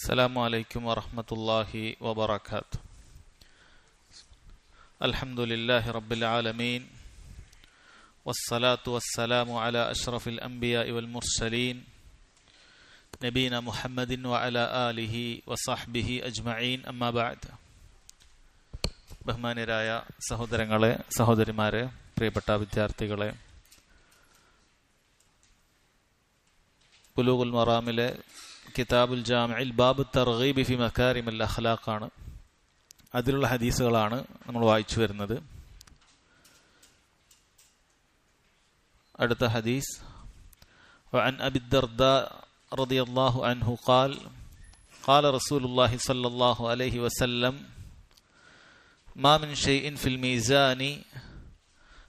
السلام عليكم ورحمة الله وبركاته الحمد لله رب العالمين والصلاة والسلام على أشرف الأنبياء والمرسلين نبينا محمد وعلى آله وصحبه أجمعين أما بعد ബഹുമാനരായ സഹോദരങ്ങളെ സഹോദരിമാരെ പ്രിയപ്പെട്ട വിദ്യാർത്ഥികളെ ബുലൂഗുൽ മറാമിലെ കിതാബുൽ ജാമിൽ ബാബു തർഗീബി ഫി മക്കാരിമൽ അഖ്ലാഖാണ് അതിലുള്ള ഹദീസുകളാണ് നമ്മൾ വായിച്ചു വരുന്നത് അടുത്ത ഹദീസ് وعن أبي الدرداء رضي الله عنه قال قال رسول الله صلى الله عليه وسلم ما من شيء في الميزان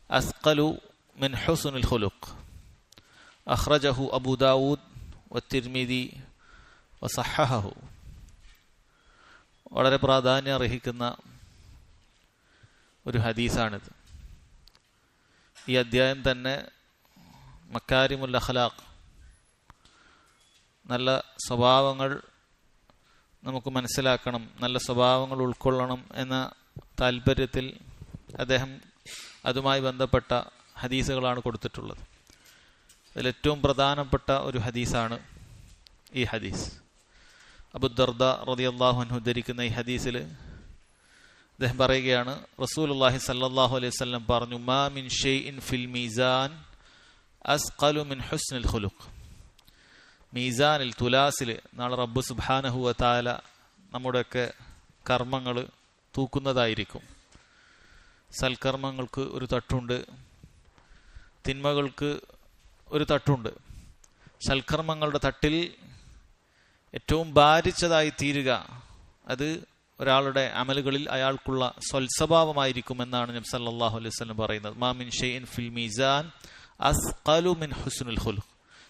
أثقل من حسن الخلق أخرجه أبو داود والترمذي വസഹഹു. വളരെ പ്രാധാന്യം അർഹിക്കുന്ന ഒരു ഹദീസാണിത്. ഈ അധ്യായം തന്നെ മക്കാരിമുൽ അഖലാഖ് നല്ല സ്വഭാവങ്ങൾ നമുക്ക് മനസ്സിലാക്കണം നല്ല സ്വഭാവങ്ങൾ ഉൾക്കൊള്ളണം എന്ന താല്പര്യത്തിൽ അദ്ദേഹം അതുമായി ബന്ധപ്പെട്ട ഹദീസുകളാണ് കൊടുത്തിട്ടുള്ളത്. അതിലേറ്റവും പ്രധാനപ്പെട്ട ഒരു ഹദീസാണ് ഈ ഹദീസ്. അബുദർദ റതി അള്ളാഹു അൻഹു ധരിക്കുന്ന ഈ ഹദീസിൽ അദ്ദേഹം പറയുകയാണ് റസൂൽ അള്ളാഹി സല്ലാഹു അലൈഹി വസല്ലം പറഞ്ഞു മാ മിൻ ഷെയ്ഇൻ ഫിൽ മീസാൻ അസ്ഖലു മിൻ ഹുസ്നുൽ ഖുലുഖ്. മീസാനിൽ തുലാസിൽ നാളെ റബ്ബ് സുബ്ഹാനഹു താല നമ്മുടെയൊക്കെ കർമ്മങ്ങൾ തൂക്കുന്നതായിരിക്കും. സൽക്കർമ്മങ്ങൾക്ക് ഒരു തട്ടുണ്ട് തിന്മകൾക്ക് ഒരു തട്ടുണ്ട്. സൽക്കർമ്മങ്ങളുടെ തട്ടിൽ ഏറ്റവും ഭാരിച്ചതായി തീരുക അത് ഒരാളുടെ അമലുകളിൽ അയാൾക്കുള്ള സ്വൽസ്വഭാവമായിരിക്കുമെന്നാണ് നബി സല്ലല്ലാഹു അലൈഹി വസല്ലം പറയുന്നത്. മാമിൻ ഷെയ്ൻ ഫിൽ മീസാൻ അസ്ഖലു മിൻ ഹുസ്നുൽ ഹുൽഖ്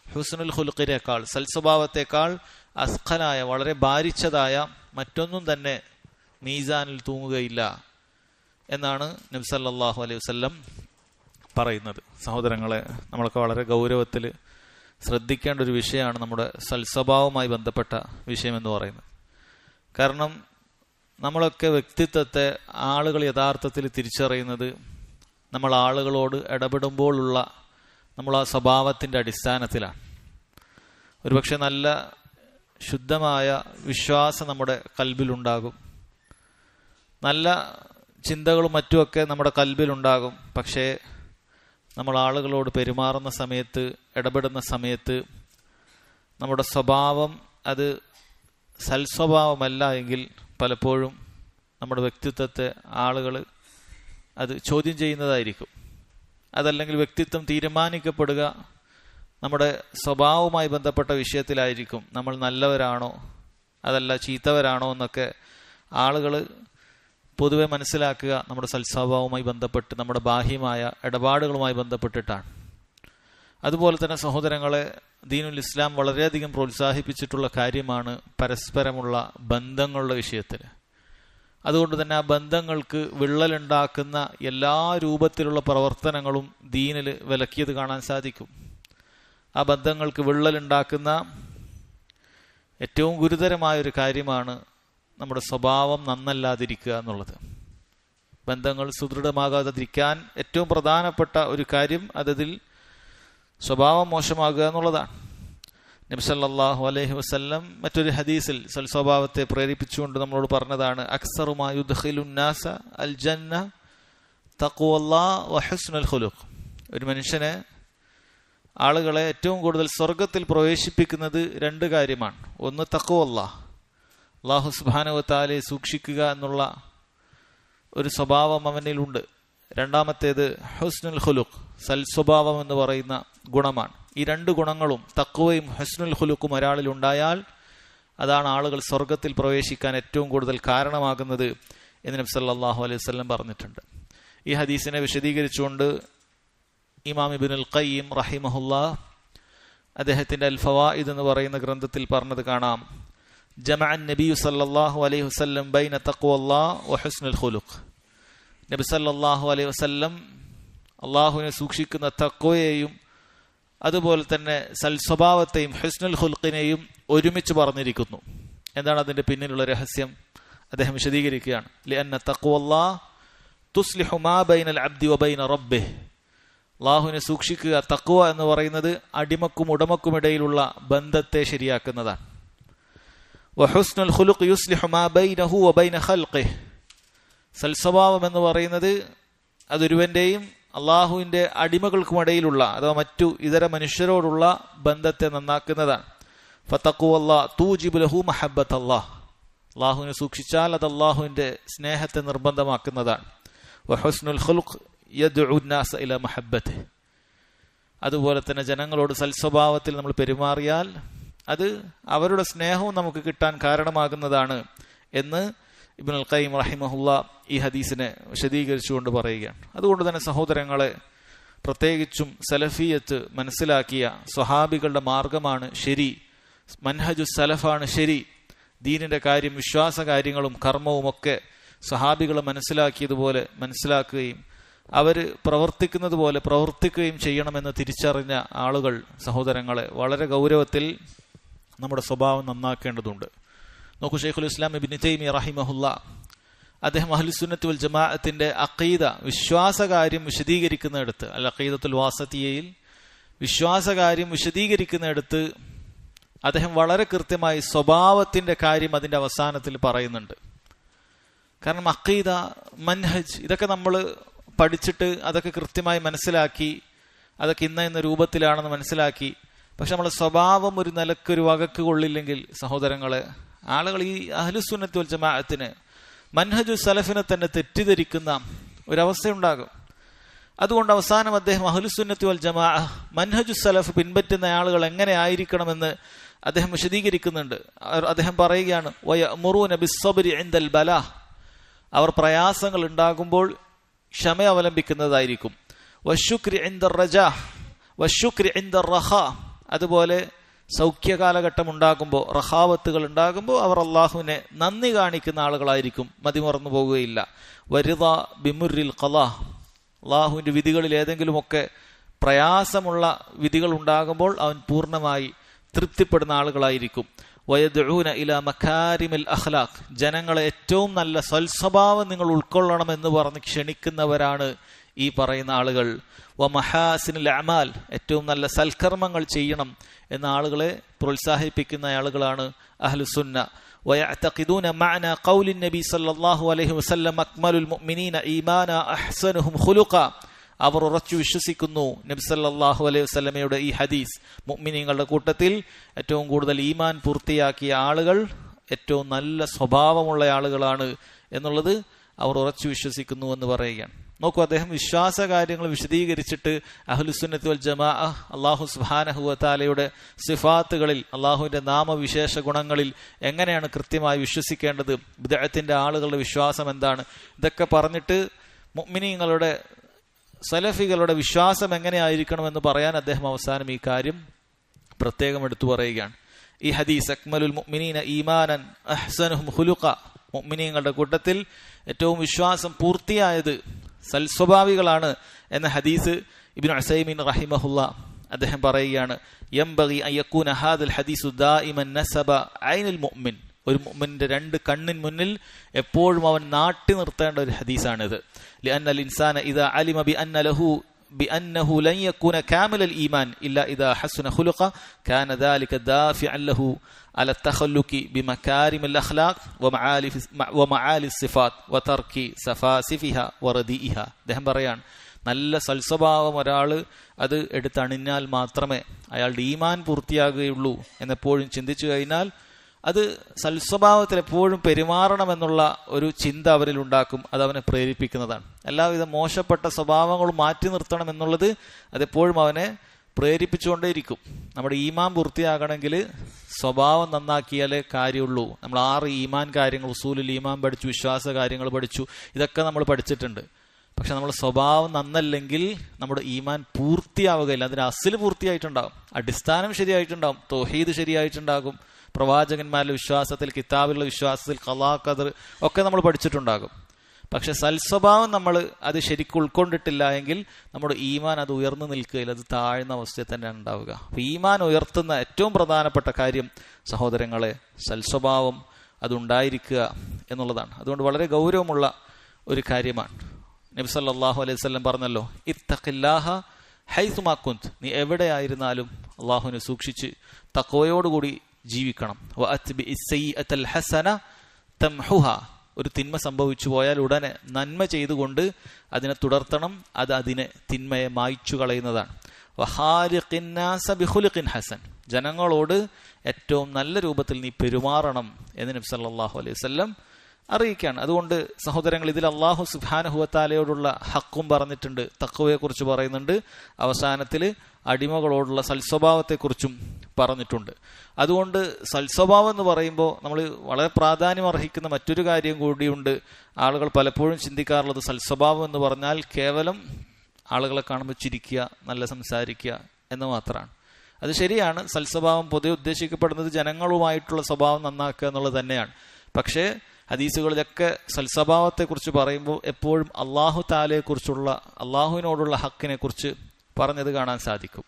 ഹുസ്നുൽ ഹുൽഖിനേക്കാൾ സൽസ്വഭാവത്തെക്കാൾ അസ്ഖലായ വളരെ ഭാരിച്ചതായ മറ്റൊന്നും തന്നെ മീസാനിൽ തൂങ്ങുകയില്ല എന്നാണ് നബി സല്ലല്ലാഹു അലൈഹി വസല്ലം പറയുന്നത്. സഹോദരങ്ങളെ നമ്മളൊക്കെ വളരെ ഗൗരവത്തിൽ ശ്രദ്ധിക്കേണ്ട ഒരു വിഷയമാണ് നമ്മുടെ സൽസ്വഭാവവുമായി ബന്ധപ്പെട്ട വിഷയം എന്ന് പറയുന്നത്. കാരണം നമ്മളൊക്കെ വ്യക്തിത്വത്തെ ആളുകൾ യഥാർത്ഥത്തിൽ തിരിച്ചറിയുന്നത് നമ്മൾ ആളുകളോട് ഇടപെടുമ്പോഴുള്ള നമ്മൾ ആ സ്വഭാവത്തിന്റെ അടിസ്ഥാനത്തിലാണ്. ഒരുപക്ഷെ നല്ല ശുദ്ധമായ വിശ്വാസം നമ്മുടെ കൽബിലുണ്ടാകും. നല്ല ചിന്തകളും മറ്റുമൊക്കെ നമ്മുടെ കൽബിലുണ്ടാകും. പക്ഷേ നമ്മൾ ആളുകളോട് പെരുമാറുന്ന സമയത്ത് ഇടപെടുന്ന സമയത്ത് നമ്മുടെ സ്വഭാവം അത് സൽസ്വഭാവമല്ല എങ്കിൽ പലപ്പോഴും നമ്മുടെ വ്യക്തിത്വത്തെ ആളുകൾ അത് ചോദ്യം ചെയ്യുന്നതായിരിക്കും. അതല്ലെങ്കിൽ വ്യക്തിത്വം തീരുമാനിക്കപ്പെടുക നമ്മുടെ സ്വഭാവവുമായി ബന്ധപ്പെട്ട വിഷയത്തിലായിരിക്കും. നമ്മൾ നല്ലവരാണോ അതല്ല ചീത്തവരാണോ എന്നൊക്കെ ആളുകൾ പൊതുവെ മനസ്സിലാക്കുക നമ്മുടെ സൽസ്വഭാവവുമായി ബന്ധപ്പെട്ട് നമ്മുടെ ബാഹ്യമായ ഇടപാടുകളുമായി ബന്ധപ്പെട്ടിട്ടാണ്. അതുപോലെ തന്നെ സഹോദരങ്ങളെ ദീനുൽ ഇസ്ലാം വളരെയധികം പ്രോത്സാഹിപ്പിച്ചിട്ടുള്ള കാര്യമാണ് പരസ്പരമുള്ള ബന്ധങ്ങളുടെ വിഷയത്തിൽ അതുകൊണ്ട് തന്നെ ആ ബന്ധങ്ങൾക്ക് വിള്ളലുണ്ടാക്കുന്ന എല്ലാ രൂപത്തിലുള്ള പ്രവർത്തനങ്ങളും ദീനിൽ വിലക്കിയത് കാണാൻ സാധിക്കും. ആ ബന്ധങ്ങൾക്ക് വിള്ളലുണ്ടാക്കുന്ന ഏറ്റവും ഗുരുതരമായ ഒരു കാര്യമാണ് നമ്മുടെ സ്വഭാവം നന്നല്ലാതിരിക്കുക എന്നുള്ളത്. ബന്ധങ്ങൾ സുദൃഢമാകാതിരിക്കാൻ ഏറ്റവും പ്രധാനപ്പെട്ട ഒരു കാര്യം അതതിൽ സ്വഭാവം മോശമാകുക എന്നുള്ളതാണ്. നബ്സല്ലാഹു അലൈഹി വസ്ല്ലം മറ്റൊരു ഹദീസിൽ സൽ സ്വഭാവത്തെ പ്രേരിപ്പിച്ചുകൊണ്ട് നമ്മളോട് പറഞ്ഞതാണ് അക്സറുമായുദ്ഖിലുന്നാസ അൽ ജന്ന തക്കുവല്ലാ വഹസ്നുൽ ഹുലുഖ് ഒരു മനുഷ്യനെ ആളുകളെ ഏറ്റവും കൂടുതൽ സ്വർഗത്തിൽ പ്രവേശിപ്പിക്കുന്നത് രണ്ട് കാര്യമാണ്. ഒന്ന് തഖുവല്ലാ അള്ളാഹു സുബാനവത്താലെ സൂക്ഷിക്കുക എന്നുള്ള ഒരു സ്വഭാവം അവനിലുണ്ട്. രണ്ടാമത്തേത് ഹുസ്നുൽ ഹുലുഖ് സൽ സ്വഭാവം എന്ന് പറയുന്ന ഗുണമാണ്. ഈ രണ്ട് ഗുണങ്ങളും തക്കുവയും ഹുസ്നുൽ ഖുലുക്കും ഒരാളിൽ ഉണ്ടായാൽ അതാണ് ആളുകൾ സ്വർഗത്തിൽ പ്രവേശിക്കാൻ ഏറ്റവും കൂടുതൽ കാരണമാകുന്നത് എന്ന് നബി സല്ലല്ലാഹു അലൈഹി വസല്ലം പറഞ്ഞിട്ടുണ്ട്. ഈ ഹദീസിനെ വിശദീകരിച്ചുകൊണ്ട് ഇമാം ഇബിൻ അൽ ഖയ്യിം റഹിമഹുല്ല അദ്ദേഹത്തിന്റെ അൽ ഫവായിദ് എന്ന് പറയുന്ന ഗ്രന്ഥത്തിൽ പറഞ്ഞത് കാണാം. ജമഅ നബി സല്ലല്ലാഹു അലൈഹി വസല്ലം ബൈന തക്കുവല്ലാ വഹുസ്നുൽ ഖുലുഖ് നബി സല്ലാഹു അലൈഹി വസല്ലം അള്ളാഹുവിനെ സൂക്ഷിക്കുന്ന തക്കോയെയും അതുപോലെ തന്നെ സൽ സ്വഭാവത്തെയും ഹുസ്നുൽ ഖുൽഖിനെയും ഒരുമിച്ച് പറഞ്ഞിരിക്കുന്നു. എന്താണ് അതിന്റെ പിന്നിലുള്ള രഹസ്യം? അദ്ദേഹം വിശദീകരിക്കുകയാണ്. ലിഅന്ന തക്കുവല്ലാ തുസ്ലിഹു മാ ബൈനൽ അബ്ദി വബൈന റബ്ബെ അള്ളാഹുവിനെ സൂക്ഷിക്കുക തക്കുവ എന്ന് പറയുന്നത് അടിമക്കും ഉടമക്കുമിടയിലുള്ള ബന്ധത്തെ ശരിയാക്കുന്നതാണ്. വഹുസ്നുൽ ഖുലുഖ് യുസ്ലിഹു മാ ബൈനഹു വബൈന ഖൽഖിഹ്. സൽസ്വഭാവം എന്ന് പറയുന്നത് അതൊരുവന്റെയും അള്ളാഹുവിന്റെ അടിമകൾക്കുമിടയിലുള്ള അഥവാ മറ്റു ഇതര മനുഷ്യരോടുള്ള ബന്ധത്തെ നന്നാക്കുന്നതാണ്. ഫത്തഖുവല്ലാ തൂജിബു ലഹു മഹബത്ത് അല്ലാഹ് അള്ളാഹുവിനെ സൂക്ഷിച്ചാൽ അത് അള്ളാഹുവിന്റെ സ്നേഹത്തെ നിർബന്ധമാക്കുന്നതാണ്. വഹുസ്നുൽ ഖുലുഖ് യദ്ഉ നാസ ഇല മഹബ്ബത്ത് അതുപോലെ തന്നെ ജനങ്ങളോട് സൽസ്വഭാവത്തിൽ നമ്മൾ പെരുമാറിയാൽ അത് അവരുടെ സ്നേഹവും നമുക്ക് കിട്ടാൻ കാരണമാകുന്നതാണ് എന്ന് ഇബിൻ അൽ ഖയ്യിം റഹിമഹുല്ല ഈ ഹദീസിനെ വിശദീകരിച്ചുകൊണ്ട് പറയുകയാണ്. അതുകൊണ്ട് തന്നെ സഹോദരങ്ങളെ പ്രത്യേകിച്ചും സലഫിയത്ത് മനസ്സിലാക്കിയ സ്വഹാബികളുടെ മാർഗമാണ് ശരി മൻഹജു സലഫാണ് ശരി ദീനിന്റെ കാര്യം വിശ്വാസ കാര്യങ്ങളും കർമ്മവും ഒക്കെ സ്വഹാബികൾ മനസ്സിലാക്കിയതുപോലെ മനസ്സിലാക്കുകയും അവർ പ്രവർത്തിക്കുന്നത് പോലെ പ്രവർത്തിക്കുകയും ചെയ്യണമെന്ന് തിരിച്ചറിഞ്ഞ ആളുകൾ സഹോദരങ്ങളെ വളരെ ഗൗരവത്തിൽ നമ്മുടെ സ്വഭാവം നന്നാക്കേണ്ടതുണ്ട്. നോക്കൂ ഷെയ്ഖുൽ ഇസ്ലാം ഇബിൻ തൈമി റഹിമഹുല്ല അദ്ദേഹം അഹ്ലുസുന്നത്ത് വൽ ജമാഅത്തിന്റെ അഖീദ വിശ്വാസകാര്യം വിശദീകരിക്കുന്നിടത്ത് അൽ അഖീദത്തുൽ വാസത്തിയയിൽ വിശ്വാസകാര്യം വിശദീകരിക്കുന്നിടത്ത് അദ്ദേഹം വളരെ കൃത്യമായി സ്വഭാവത്തിന്റെ കാര്യം അതിന്റെ അവസാനത്തിൽ പറയുന്നുണ്ട്. കാരണം അഖീദ മൻഹജ് ഇതൊക്കെ നമ്മൾ പഠിച്ചിട്ട് അതൊക്കെ കൃത്യമായി മനസ്സിലാക്കി അതൊക്കെ ഇന്ന ഇന്ന രൂപത്തിലാണെന്ന് മനസ്സിലാക്കി പക്ഷെ നമ്മളെ സ്വഭാവം ഒരു നിലക്കൊരു വകക്ക് കൊള്ളില്ലെങ്കിൽ സഹോദരങ്ങളെ ആളുകൾ ഈ അഹലുസുന്നത്തി വൽ ജമാഅത്തിന് മൻഹജു സലഫിനെ തന്നെ തെറ്റിദ്ധരിക്കുന്ന ഒരവസ്ഥയുണ്ടാകും. അതുകൊണ്ട് അവസാനം അദ്ദേഹം അഹുലുസുന്നത്തി വൽ ജമാ മൻഹജു സലഫ് പിൻപറ്റുന്ന ആളുകൾ എങ്ങനെ ആയിരിക്കണമെന്ന് അദ്ദേഹം വിശദീകരിക്കുന്നുണ്ട്. അദ്ദേഹം പറയുകയാണ് അവർ പ്രയാസങ്ങൾ ഉണ്ടാകുമ്പോൾ ക്ഷമ അവലംബിക്കുന്നതായിരിക്കും. വശുക്രി ഇന്ദർ റജ. വശുക്രി ഇന്ദർ റഹ. അതുപോലെ സൗഖ്യ കാലഘട്ടം ഉണ്ടാകുമ്പോൾ റഹാവത്തുകൾ ഉണ്ടാകുമ്പോൾ അവർ അള്ളാഹുവിനെ നന്ദി കാണിക്കുന്ന ആളുകളായിരിക്കും. മതിമറന്നു പോകുകയില്ല വരിത ബിമുറിൽ കലാ അള്ളാഹുവിന്റെ വിധികളിൽ ഏതെങ്കിലുമൊക്കെ പ്രയാസമുള്ള വിധികൾ ഉണ്ടാകുമ്പോൾ അവൻ പൂർണമായി തൃപ്തിപ്പെടുന്ന ആളുകളായിരിക്കും. വയദൂന ഇല മഖാരിമിൽ അഖ്ലാഖ്. ജനങ്ങളെ ഏറ്റവും നല്ല സൽസ്വഭാവം നിങ്ങൾ ഉൾക്കൊള്ളണമെന്ന് പറഞ്ഞ് ക്ഷണിക്കുന്നവരാണ് ഈ പറയുന്ന ആളുകൾ വ മഹാസിനിൽ അമാൽ ഏറ്റവും നല്ല സൽക്കർമ്മങ്ങൾ ചെയ്യണം എന്ന ആളുകളെ പ്രോത്സാഹിപ്പിക്കുന്ന ആളുകളാണ് അഹ്ലുസുന്ന ويعتقدون معنى قول النبي صلى الله عليه وسلم أكمل المؤمنين إيمانا أحسنهم خلقا അവർ ഉറച്ചു വിശ്വസിക്കുന്നു നബ്സല്ലാഹു അലൈഹി വസ്ലമയുടെ ഈ ഹദീസ് മുഅ്മിനീങ്ങളുടെ കൂട്ടത്തിൽ ഏറ്റവും കൂടുതൽ ഈമാൻ പൂർത്തിയാക്കിയ ആളുകൾ ഏറ്റവും നല്ല സ്വഭാവമുള്ള ആളുകളാണ് എന്നുള്ളത് അവർ ഉറച്ചു വിശ്വസിക്കുന്നു എന്ന് പറയുകയാണ് നോക്കൂ അദ്ദേഹം വിശ്വാസ കാര്യങ്ങൾ വിശദീകരിച്ചിട്ട് അഹ്ലുസുന്നത്ത് വൽ ജമാ അള്ളാഹു സുബാനഹുവത്താലയുടെ സിഫാത്തുകളിൽ അള്ളാഹുവിന്റെ നാമവിശേഷ ഗുണങ്ങളിൽ എങ്ങനെയാണ് കൃത്യമായി വിശ്വസിക്കേണ്ടത് വിദഗ്ധത്തിന്റെ ആളുകളുടെ വിശ്വാസം എന്താണ് ഇതൊക്കെ പറഞ്ഞിട്ട് മുഗ്മിനിങ്ങളുടെ സലഫികളുടെ വിശ്വാസം എങ്ങനെയായിരിക്കണമെന്ന് പറയാൻ അദ്ദേഹം അവസാനം ഈ കാര്യം പ്രത്യേകം എടുത്തു പറയുകയാണ്. ഈ ഹദീസ് അക്മലുൽ മുഅ്മിനീന ഈമാനൻ അഹ്സനുഹും ഹുലുഖ മുഅ്മിനീങ്ങളുടെ കൂട്ടത്തിൽ ഏറ്റവും വിശ്വാസം പൂർത്തിയായത് സൽസ്വഭാവികളാണ് എന്ന ഹദീസ് ഇബിൻ അസൈമിൻ റഹിമഹുല്ല അദ്ദേഹം പറയുകയാണ് യംബഗി അയ്യക്കൂൻ അഹാദുൽ ഹദീസു ദാഇമൻ നസബ ഐനുൽ മുഅ്മിൻ. ഒരു മുഅ്മിന്റെ രണ്ട് കണ്ണിൻ മുന്നിൽ എപ്പോഴും അവൻ നാട്ടി നിർത്തേണ്ട ഒരു ഹദീസാണിത്. ലി അന്നൽ ഇൻസാന ഇദാ അലിമ ബി അന്ന ലഹു بأنه لن يكون كامل الإيمان إلا إذا حسن خلقه كان ذلك دافعا له على التخلق بمكارم الأخلاق ومعالي ومعالي الصفات وترك سفاسفها ورديئها ദഹം പറയാൻ നല്ല സൽസ്വഭാവം ഒരാൾ അത് എടുത്തണിഞ്ഞാൽ മാത്രമേ അയാളുടെ ഈമാൻ പൂർത്തിയാകുകയുള്ളൂ എന്നെപ്പോഴും ചിന്തിച്ചു കഴിഞ്ഞാൽ അത് സൽസ്വഭാവത്തിൽ എപ്പോഴും പെരുമാറണമെന്നുള്ള ഒരു ചിന്ത അവരിൽ ഉണ്ടാക്കും. അത് അവനെ പ്രേരിപ്പിക്കുന്നതാണ്. എല്ലാവിധ മോശപ്പെട്ട സ്വഭാവങ്ങളും മാറ്റി നിർത്തണം എന്നുള്ളത് അതെപ്പോഴും അവനെ പ്രേരിപ്പിച്ചുകൊണ്ടേയിരിക്കും. നമ്മുടെ ഈമാൻ പൂർത്തിയാകണമെങ്കിൽ സ്വഭാവം നന്നാക്കിയാലേ കാര്യമുള്ളൂ. നമ്മൾ ആറ് ഈമാൻ കാര്യങ്ങൾ ഉസൂലിൽ ഈമാൻ പഠിച്ചു വിശ്വാസ കാര്യങ്ങൾ പഠിച്ചു ഇതൊക്കെ നമ്മൾ പഠിച്ചിട്ടുണ്ട്. പക്ഷെ നമ്മുടെ സ്വഭാവം നന്നല്ലെങ്കിൽ നമ്മുടെ ഈമാൻ പൂർത്തിയാവുകയില്ല. അതിന് അസിൽ പൂർത്തിയായിട്ടുണ്ടാകും അടിസ്ഥാനം ശരിയായിട്ടുണ്ടാകും തോഹീദ് ശരിയായിട്ടുണ്ടാകും. പ്രവാചകന്മാരുടെ വിശ്വാസത്തിൽ കിതാബിലുള്ള വിശ്വാസത്തിൽ കലാ കദർ ഒക്കെ നമ്മൾ പഠിച്ചിട്ടുണ്ടാകും. പക്ഷെ സൽസ്വഭാവം നമ്മൾ അത് ശരിക്കും ഉൾക്കൊണ്ടിട്ടില്ല എങ്കിൽ നമ്മുടെ ഈമാൻ അത് ഉയർന്നു നിൽക്കുകയില്ല അത് താഴ്ന്ന അവസ്ഥയിൽ തന്നെയാണ് ഉണ്ടാവുക. അപ്പോൾ ഈമാൻ ഉയർത്തുന്ന ഏറ്റവും പ്രധാനപ്പെട്ട കാര്യം സഹോദരങ്ങളെ സൽസ്വഭാവം അതുണ്ടായിരിക്കുക എന്നുള്ളതാണ്. അതുകൊണ്ട് വളരെ ഗൗരവമുള്ള ഒരു കാര്യമാണ്. നബി സല്ലല്ലാഹു അലൈഹി വസല്ലം പറഞ്ഞല്ലോ ഇത്തഖില്ലാഹ ഹൈസുമാക്കുന്ത് നീ എവിടെയായിരുന്നാലും അള്ളാഹുവിനെ സൂക്ഷിച്ച് തക്കവയോടുകൂടി ജീവിക്കണം. ഹസന തംഹുഹ. ഒരു തിന്മ സംഭവിച്ചു പോയാൽ ഉടനെ നന്മ ചെയ്തുകൊണ്ട് അതിനെ തുടർത്തണം. അത് അതിനെ തിന്മയെ മായ്ച്ചു കളയുന്നതാണ്. ഹസൻ. ജനങ്ങളോട് ഏറ്റവും നല്ല രൂപത്തിൽ നീ പെരുമാറണം എന്ന് നബി സല്ലല്ലാഹു അലൈഹി വസല്ലം അറിയിക്കുകയാണ്. അതുകൊണ്ട് സഹോദരങ്ങൾ ഇതിൽ അള്ളാഹു സുഹാനഹുവത്താലയോടുള്ള ഹക്കും പറഞ്ഞിട്ടുണ്ട്. തക്കുവയെക്കുറിച്ച് പറയുന്നുണ്ട്. അവസാനത്തിൽ അടിമകളോടുള്ള സൽസ്വഭാവത്തെക്കുറിച്ചും പറഞ്ഞിട്ടുണ്ട്. അതുകൊണ്ട് സൽസ്വഭാവം എന്ന് പറയുമ്പോൾ നമ്മൾ വളരെ പ്രാധാന്യം അർഹിക്കുന്ന മറ്റൊരു കാര്യം കൂടിയുണ്ട്. ആളുകൾ പലപ്പോഴും ചിന്തിക്കാറുള്ളത് സൽസ്വഭാവം എന്ന് പറഞ്ഞാൽ കേവലം ആളുകളെ കാണുമ്പോൾ ചിരിക്കുക നല്ല സംസാരിക്കുക എന്ന് മാത്രമാണ്. അത് ശരിയാണ്. സൽസ്വഭാവം പൊതുവെ ഉദ്ദേശിക്കപ്പെടുന്നത് ജനങ്ങളുമായിട്ടുള്ള സ്വഭാവം നന്നാക്കുക എന്നുള്ളത് തന്നെയാണ്. പക്ഷേ ഹദീസുകളിലൊക്കെ സൽസ്വഭാവത്തെക്കുറിച്ച് പറയുമ്പോൾ എപ്പോഴും അള്ളാഹു താലയെക്കുറിച്ചുള്ള അള്ളാഹുവിനോടുള്ള ഹക്കിനെ കുറിച്ച് പറഞ്ഞത് കാണാൻ സാധിക്കും.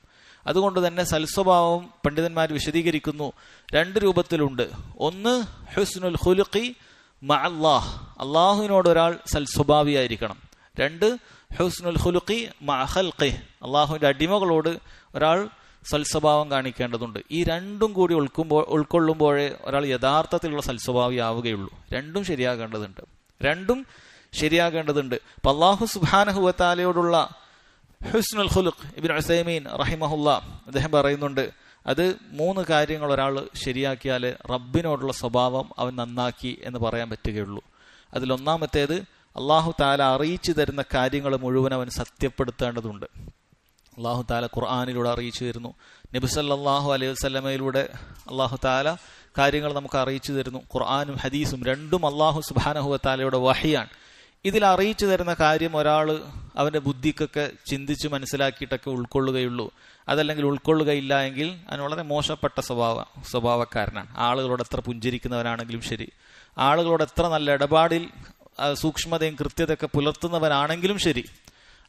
അതുകൊണ്ട് തന്നെ സൽസ്വഭാവം പണ്ഡിതന്മാർ വിശദീകരിക്കുന്നു. രണ്ട് രൂപത്തിലുണ്ട്. ഒന്ന് ഹുസ്നുൽ ഹുലുഖി മ അള്ളാഹ് അള്ളാഹുവിനോട് ഒരാൾ സൽസ്വഭാവിയായിരിക്കണം. രണ്ട് ഹുസ്നുൽ ഹുലുഖി മ ഹൽഖി അള്ളാഹുവിന്റെ അടിമകളോട് ഒരാൾ സൽസ്വഭാവം കാണിക്കേണ്ടതുണ്ട്. ഈ രണ്ടും കൂടി ഉൾക്കുമ്പോൾ ഉൾക്കൊള്ളുമ്പോഴേ ഒരാൾ യഥാർത്ഥത്തിലുള്ള സൽസ്വഭാവി ആവുകയുള്ളൂ രണ്ടും ശരിയാകേണ്ടതുണ്ട്. രണ്ടും ശരിയാകേണ്ടതുണ്ട്. അപ്പൊ അള്ളാഹു സുബാനഹുവത്താലയോടുള്ള ഹുസ്നുൽ ഖുലുഖ് ഇബിൻ അസൈമീൻ റഹിമഹുല്ല അദ്ദേഹം പറയുന്നുണ്ട് അത് മൂന്ന് കാര്യങ്ങൾ ഒരാൾ ശരിയാക്കിയാൽ റബ്ബിനോടുള്ള സ്വഭാവം അവൻ നന്നാക്കി എന്ന് പറയാൻ പറ്റുകയുള്ളൂ. അതിലൊന്നാമത്തേത് അള്ളാഹു താല അറിയിച്ചു തരുന്ന കാര്യങ്ങൾ മുഴുവൻ അവൻ സത്യപ്പെടുത്തേണ്ടതുണ്ട്. അള്ളാഹു താല ഖുർആാനിലൂടെ അറിയിച്ചു തരുന്നു. നബിസല്ലാഹു അലൈഹി വസ്ലമയിലൂടെ അള്ളാഹു താല കാര്യങ്ങൾ നമുക്ക് അറിയിച്ചു തരുന്നു. ഖുർആാനും ഹദീസും രണ്ടും അള്ളാഹു സുബാനഹുവ താലയുടെ വഹിയാണ് ഇതിൽ അറിയിച്ചു തരുന്ന കാര്യം ഒരാൾ അവന്റെ ബുദ്ധിക്കൊക്കെ ചിന്തിച്ച് മനസ്സിലാക്കിയിട്ടൊക്കെ ഉൾക്കൊള്ളുകയുള്ളൂ. അതല്ലെങ്കിൽ ഉൾക്കൊള്ളുകയില്ല എങ്കിൽ അവൻ വളരെ മോശപ്പെട്ട സ്വഭാവ സ്വഭാവക്കാരനാണ്. ആളുകളോട് എത്ര പുഞ്ചിരിക്കുന്നവനാണെങ്കിലും ശരി. ആളുകളോട് എത്ര നല്ല ഇടപാടിൽ സൂക്ഷ്മതയും കൃത്യതയൊക്കെ പുലർത്തുന്നവനാണെങ്കിലും ശരി.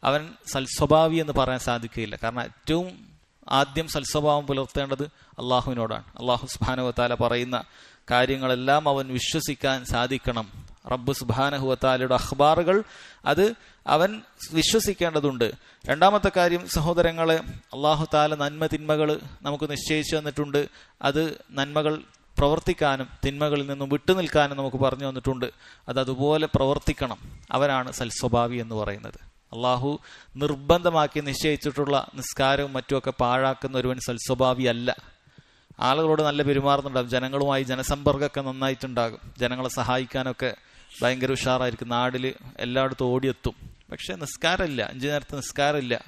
അവൻ സൽസ്വഭാവി എന്ന് പറയാൻ സാധിക്കുകയില്ല. കാരണം ഏറ്റവും ആദ്യം സൽസ്വഭാവം പുലർത്തേണ്ടത് അള്ളാഹുവിനോടാണ് അള്ളാഹു സുബാനുവത്താല പറയുന്ന കാര്യങ്ങളെല്ലാം അവൻ വിശ്വസിക്കാൻ സാധിക്കണം. റബ്ബ് സുബാനഹുവത്താലയുടെ അഖ്ബാറുകൾ അത് അവൻ വിശ്വസിക്കേണ്ടതുണ്ട്. രണ്ടാമത്തെ കാര്യം സഹോദരങ്ങളെ അള്ളാഹു താല നന്മ തിന്മകൾ നമുക്ക് നിശ്ചയിച്ചു തന്നിട്ടുണ്ട്. അത് നന്മകൾ പ്രവർത്തിക്കാനും തിന്മകളിൽ നിന്നും വിട്ടുനിൽക്കാനും നമുക്ക് പറഞ്ഞു തന്നിട്ടുണ്ട്. അത് അതുപോലെ പ്രവർത്തിക്കണം. അവരാണ് സൽസ്വഭാവി എന്ന് പറയുന്നത്. അള്ളാഹു നിർബന്ധമാക്കി നിശ്ചയിച്ചിട്ടുള്ള നിസ്കാരവും മറ്റുമൊക്കെ പാഴാക്കുന്ന ഒരുവൻ സൽസ്വഭാവി അല്ല. ആളുകളോട് നല്ല പെരുമാറുന്നുണ്ടാകും. ജനങ്ങളുമായി ജനസമ്പർക്കമൊക്കെ നന്നായിട്ടുണ്ടാകും. ജനങ്ങളെ സഹായിക്കാനൊക്കെ ഭയങ്കര ഉഷാറായിരിക്കും. നാടിൽ എല്ലായിടത്തും ഓടിയെത്തും. പക്ഷെ നിസ്കാരമില്ല. അഞ്ചു നേരത്തെ നിസ്കാരമില്ല.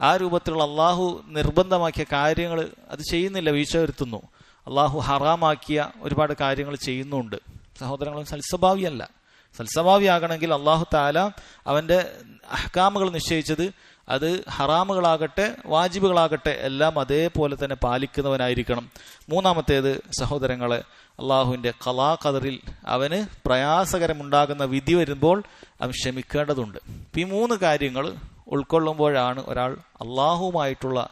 ആ രൂപത്തിലുള്ള അള്ളാഹു നിർബന്ധമാക്കിയ കാര്യങ്ങൾ അത് ചെയ്യുന്നില്ല. വീഴ്ച വരുത്തുന്നു. അള്ളാഹു ഹറാമാക്കിയ ഒരുപാട് കാര്യങ്ങൾ ചെയ്യുന്നുണ്ട്. സഹോദരങ്ങളും സൽസ്വഭാവിയല്ല. സൽസ്വഭാവിയാകണമെങ്കിൽ അള്ളാഹു താല അവന്റെ അഹ്കാമുകൾ നിശ്ചയിച്ചത് അത് ഹറാമുകളാകട്ടെ വാജിബുകളാകട്ടെ എല്ലാം അതേപോലെ തന്നെ പാലിക്കുന്നവനായിരിക്കണം. മൂന്നാമത്തേത് സഹോദരങ്ങളെ അള്ളാഹുവിന്റെ കലാ കതറിൽ അവന് പ്രയാസകരമുണ്ടാകുന്ന വിധി വരുമ്പോൾ അവൻ ക്ഷമിക്കേണ്ടതുണ്ട്. ഈ മൂന്ന് കാര്യങ്ങൾ ഉൾക്കൊള്ളുമ്പോഴാണ് ഒരാൾ അള്ളാഹുവുമായിട്ടുള്ള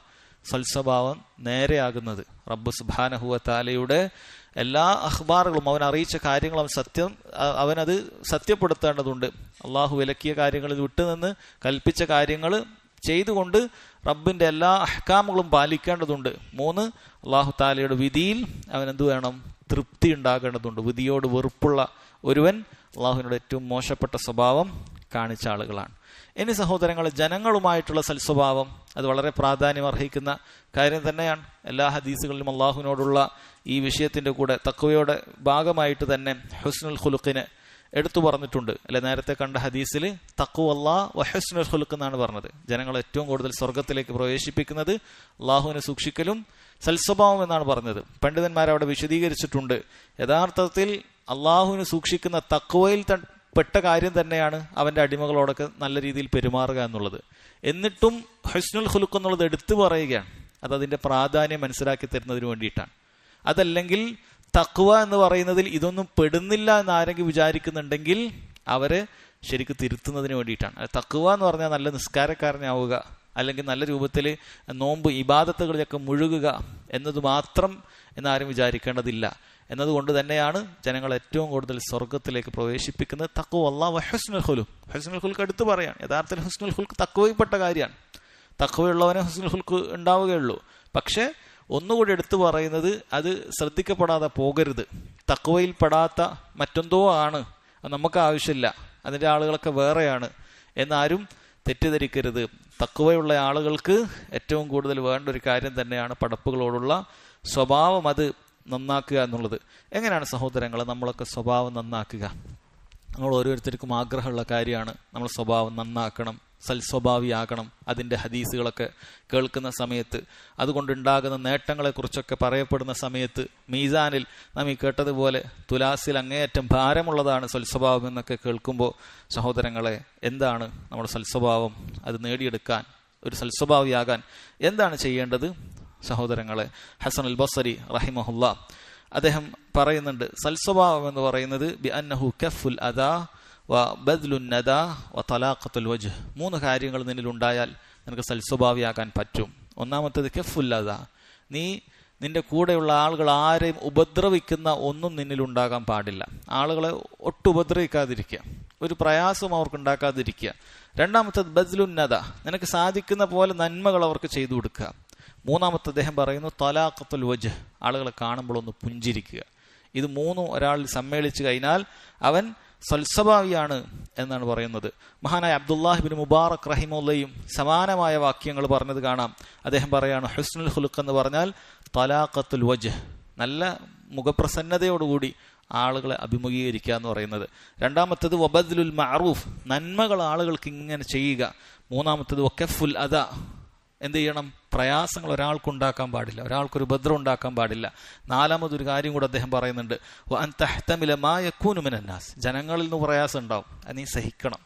സൽസ്വഭാവം നേരെയാകുന്നത്. റബ്ബ് സുബാനഹുവ താലയുടെ എല്ലാ അഖ്ബാറുകളും അവൻ അറിയിച്ച കാര്യങ്ങളും അവൻ സത്യം അവനത് സത്യപ്പെടുത്തേണ്ടതുണ്ട്. അള്ളാഹു വിലക്കിയ കാര്യങ്ങളിൽ വിട്ടുനിന്ന് കൽപ്പിച്ച കാര്യങ്ങൾ ചെയ്തുകൊണ്ട് റബ്ബിന്റെ എല്ലാ അഹ്കാമുകളും പാലിക്കേണ്ടതുണ്ട്. മൂന്ന് അള്ളാഹു താലയുടെ വിധിയിൽ അവൻ എന്തു വേണം? തൃപ്തി ഉണ്ടാകേണ്ടതുണ്ട്. വിധിയോട് വെറുപ്പുള്ള ഒരുവൻ അള്ളാഹുവിനോട് ഏറ്റവും മോശപ്പെട്ട സ്വഭാവം കാണിച്ച ആളുകളാണ്. ഇനി സഹോദരങ്ങൾ ജനങ്ങളുമായിട്ടുള്ള സൽസ്വഭാവം അത് വളരെ പ്രാധാന്യം അർഹിക്കുന്ന കാര്യം തന്നെയാണ്. എല്ലാ ഹദീസുകളിലും അള്ളാഹുവിനോടുള്ള ഈ വിഷയത്തിന്റെ കൂടെ തക്കവയുടെ ഭാഗമായിട്ട് തന്നെ ഹുസ്നുൽ ഖുലുഖിന് എടുത്തു പറഞ്ഞിട്ടുണ്ട്. അല്ലെ നേരത്തെ കണ്ട ഹദീസിൽ തക്കു അള്ളാ വഹസ്നുൽ ഖുലുഖ് എന്നാണ് പറഞ്ഞത്. ജനങ്ങൾ ഏറ്റവും കൂടുതൽ സ്വർഗത്തിലേക്ക് പ്രവേശിപ്പിക്കുന്നത് അള്ളാഹുവിനെ സൂക്ഷിക്കലും സൽസ്വഭാവം എന്നാണ് പറഞ്ഞത്. പണ്ഡിതന്മാർ അവിടെ വിശദീകരിച്ചിട്ടുണ്ട്. യഥാർത്ഥത്തിൽ അള്ളാഹുവിനെ സൂക്ഷിക്കുന്ന തക്കുവയിൽ പെട്ട കാര്യം തന്നെയാണ് അവന്റെ അടിമകളോടൊക്കെ നല്ല രീതിയിൽ പെരുമാറുക എന്നുള്ളത്. എന്നിട്ടും ഹസ്നുൽ ഖുലുഖ് എന്നുള്ളത് എടുത്തു പറയുകയാണ്. അത് അതിന്റെ പ്രാധാന്യം മനസ്സിലാക്കി തരുന്നതിന് വേണ്ടിയിട്ടാണ്. അതല്ലെങ്കിൽ തക്വ എന്ന് പറയുന്നതിൽ ഇതൊന്നും പെടുന്നില്ല എന്ന് ആരെങ്കിലും വിചാരിക്കുന്നുണ്ടെങ്കിൽ അവരെ ശരിക്കും തിരുത്തുന്നതിന് വേണ്ടിയിട്ടാണ്. തക്കുവ എന്ന് പറഞ്ഞാൽ നല്ല നിസ്കാരക്കാരനാവുക അല്ലെങ്കിൽ നല്ല രൂപത്തിൽ നോമ്പ് ഇബാദത്തുകളിലൊക്കെ മുഴുകുക എന്നത് മാത്രം എന്നാരും വിചാരിക്കേണ്ടതില്ല. എന്നതുകൊണ്ട് തന്നെയാണ് ജനങ്ങൾ ഏറ്റവും കൂടുതൽ സ്വർഗത്തിലേക്ക് പ്രവേശിപ്പിക്കുന്നത് തക്കുവ അള്ളാഹ് ഹുസ്നുൽ ഹുലും ഹുസ്നുൽ ഹുൽക്ക് എടുത്തു പറയാണ് യഥാർത്ഥത്തിൽ ഹുസ്നുൽ ഹുൽക്ക് തക്കുവയിൽപ്പെട്ട കാര്യമാണ്. തക്കുവയുള്ളവനെ ഹുസ്നുൽ ഹുൽക്ക് ഉണ്ടാവുകയുള്ളൂ. പക്ഷേ ഒന്നുകൂടി എടുത്തു പറയുന്നത് അത് ശ്രദ്ധിക്കപ്പെടാതെ പോകരുത്. തക്കവയിൽ പെടാത്ത മറ്റെന്തോ ആണ്. അത് നമുക്ക് ആവശ്യമില്ല. അതിന്റെ ആളുകളൊക്കെ വേറെയാണ്. എന്നാരും തെറ്റിദ്ധരിക്കരുത്. തക്കവയുള്ള ആളുകൾക്ക് ഏറ്റവും കൂടുതൽ വേണ്ട ഒരു കാര്യം തന്നെയാണ് പടപ്പുകളോടുള്ള സ്വഭാവം അത് നന്നാക്കുക എന്നുള്ളത്. എങ്ങനെയാണ് സഹോദരങ്ങളെ നമ്മളൊക്കെ സ്വഭാവം നന്നാക്കുക? നമ്മൾ ഓരോരുത്തർക്കും ആഗ്രഹമുള്ള കാര്യമാണ്. നമ്മൾ സ്വഭാവം നന്നാക്കണം സൽസ്വഭാവിയാകണം അതിന്റെ ഹദീസുകളൊക്കെ കേൾക്കുന്ന സമയത്ത്. അതുകൊണ്ടുണ്ടാകുന്ന നേട്ടങ്ങളെക്കുറിച്ചൊക്കെ പറയപ്പെടുന്ന സമയത്ത് മീസാനിൽ നാം ഈ കേട്ടതുപോലെ തുലാസിൽ അങ്ങേയറ്റം ഭാരമുള്ളതാണ് സൽസ്വഭാവം എന്നൊക്കെ കേൾക്കുമ്പോൾ സഹോദരങ്ങളെ എന്താണ് നമ്മുടെ സൽസ്വഭാവം? അത് നേടിയെടുക്കാൻ ഒരു സൽസ്വഭാവിയാകാൻ എന്താണ് ചെയ്യേണ്ടത്? സഹോദരങ്ങളെ ഹസൻ അൽ ബസരി റഹിമഹുല്ല അദ്ദേഹം പറയുന്നുണ്ട് സൽസ്വഭാവം എന്ന് പറയുന്നത് ബി അന്നഹു കഫുൽ അദാ വ ബദ്ലുൻ നദാ വ തലാഖത്തുൽ വജ് മൂന്ന് കാര്യങ്ങൾ നിന്നിലുണ്ടായാൽ നിനക്ക് സൽസ്വഭാവിയാക്കാൻ പറ്റും. ഒന്നാമത്തേത് കഫുൽ അദാ. നീ നിന്റെ കൂടെയുള്ള ആളുകൾ ആരെയും ഉപദ്രവിക്കുന്ന ഒന്നും നിന്നിലുണ്ടാകാൻ പാടില്ല. ആളുകളെ ഒട്ടും ഉപദ്രവിക്കാതിരിക്കുക. ഒരു പ്രയാസവും അവർക്ക് ഉണ്ടാക്കാതിരിക്കുക. രണ്ടാമത്തത് ബദ്ലുന്നത നിനക്ക് സാധിക്കുന്ന പോലെ നന്മകൾ അവർക്ക് ചെയ്തു കൊടുക്കുക. മൂന്നാമത്തെ അദ്ദേഹം പറയുന്നു തലാഖത്തുൽ വജ് ആളുകളെ കാണുമ്പോൾ ഒന്ന് പുഞ്ചിരിക്കുക. ഇത് മൂന്നും ഒരാൾ സമ്മേളിച്ചു കഴിഞ്ഞാൽ അവൻ സൽസ്വഭാവിയാണ് എന്നാണ് പറയുന്നത്. മഹാനായ അബ്ദുല്ലാഹിബിൻ മുബാറക് റഹിമുല്ലയും സമാനമായ വാക്യങ്ങൾ പറഞ്ഞത് കാണാം. അദ്ദേഹം പറയാണ് ഹുസ്നുൽ ഹുലുഖ് എന്ന് പറഞ്ഞാൽ തലാഖത്തുൽ വജ് നല്ല മുഖപ്രസന്നതയോടുകൂടി ആളുകളെ അഭിമുഖീകരിക്കുക എന്ന് പറയുന്നത്. രണ്ടാമത്തത് വബദ്ലുൽ മഅറൂഫ്. നന്മകൾ ആളുകൾക്ക് ഇങ്ങനെ ചെയ്യുക. മൂന്നാമത്തത് വക്കഫുൽ അദ. എന്ത് ചെയ്യണം? പ്രയാസങ്ങൾ ഒരാൾക്ക് ഉണ്ടാക്കാൻ പാടില്ല ഒരാൾക്കൊരു ഉപദ്രവം ഉണ്ടാക്കാൻ പാടില്ല. നാലാമതൊരു കാര്യം കൂടെ അദ്ദേഹം പറയുന്നുണ്ട് ൂനുമിനാസ് ജനങ്ങളിൽ നിന്ന് പ്രയാസം ഉണ്ടാവും അത് നീ സഹിക്കണം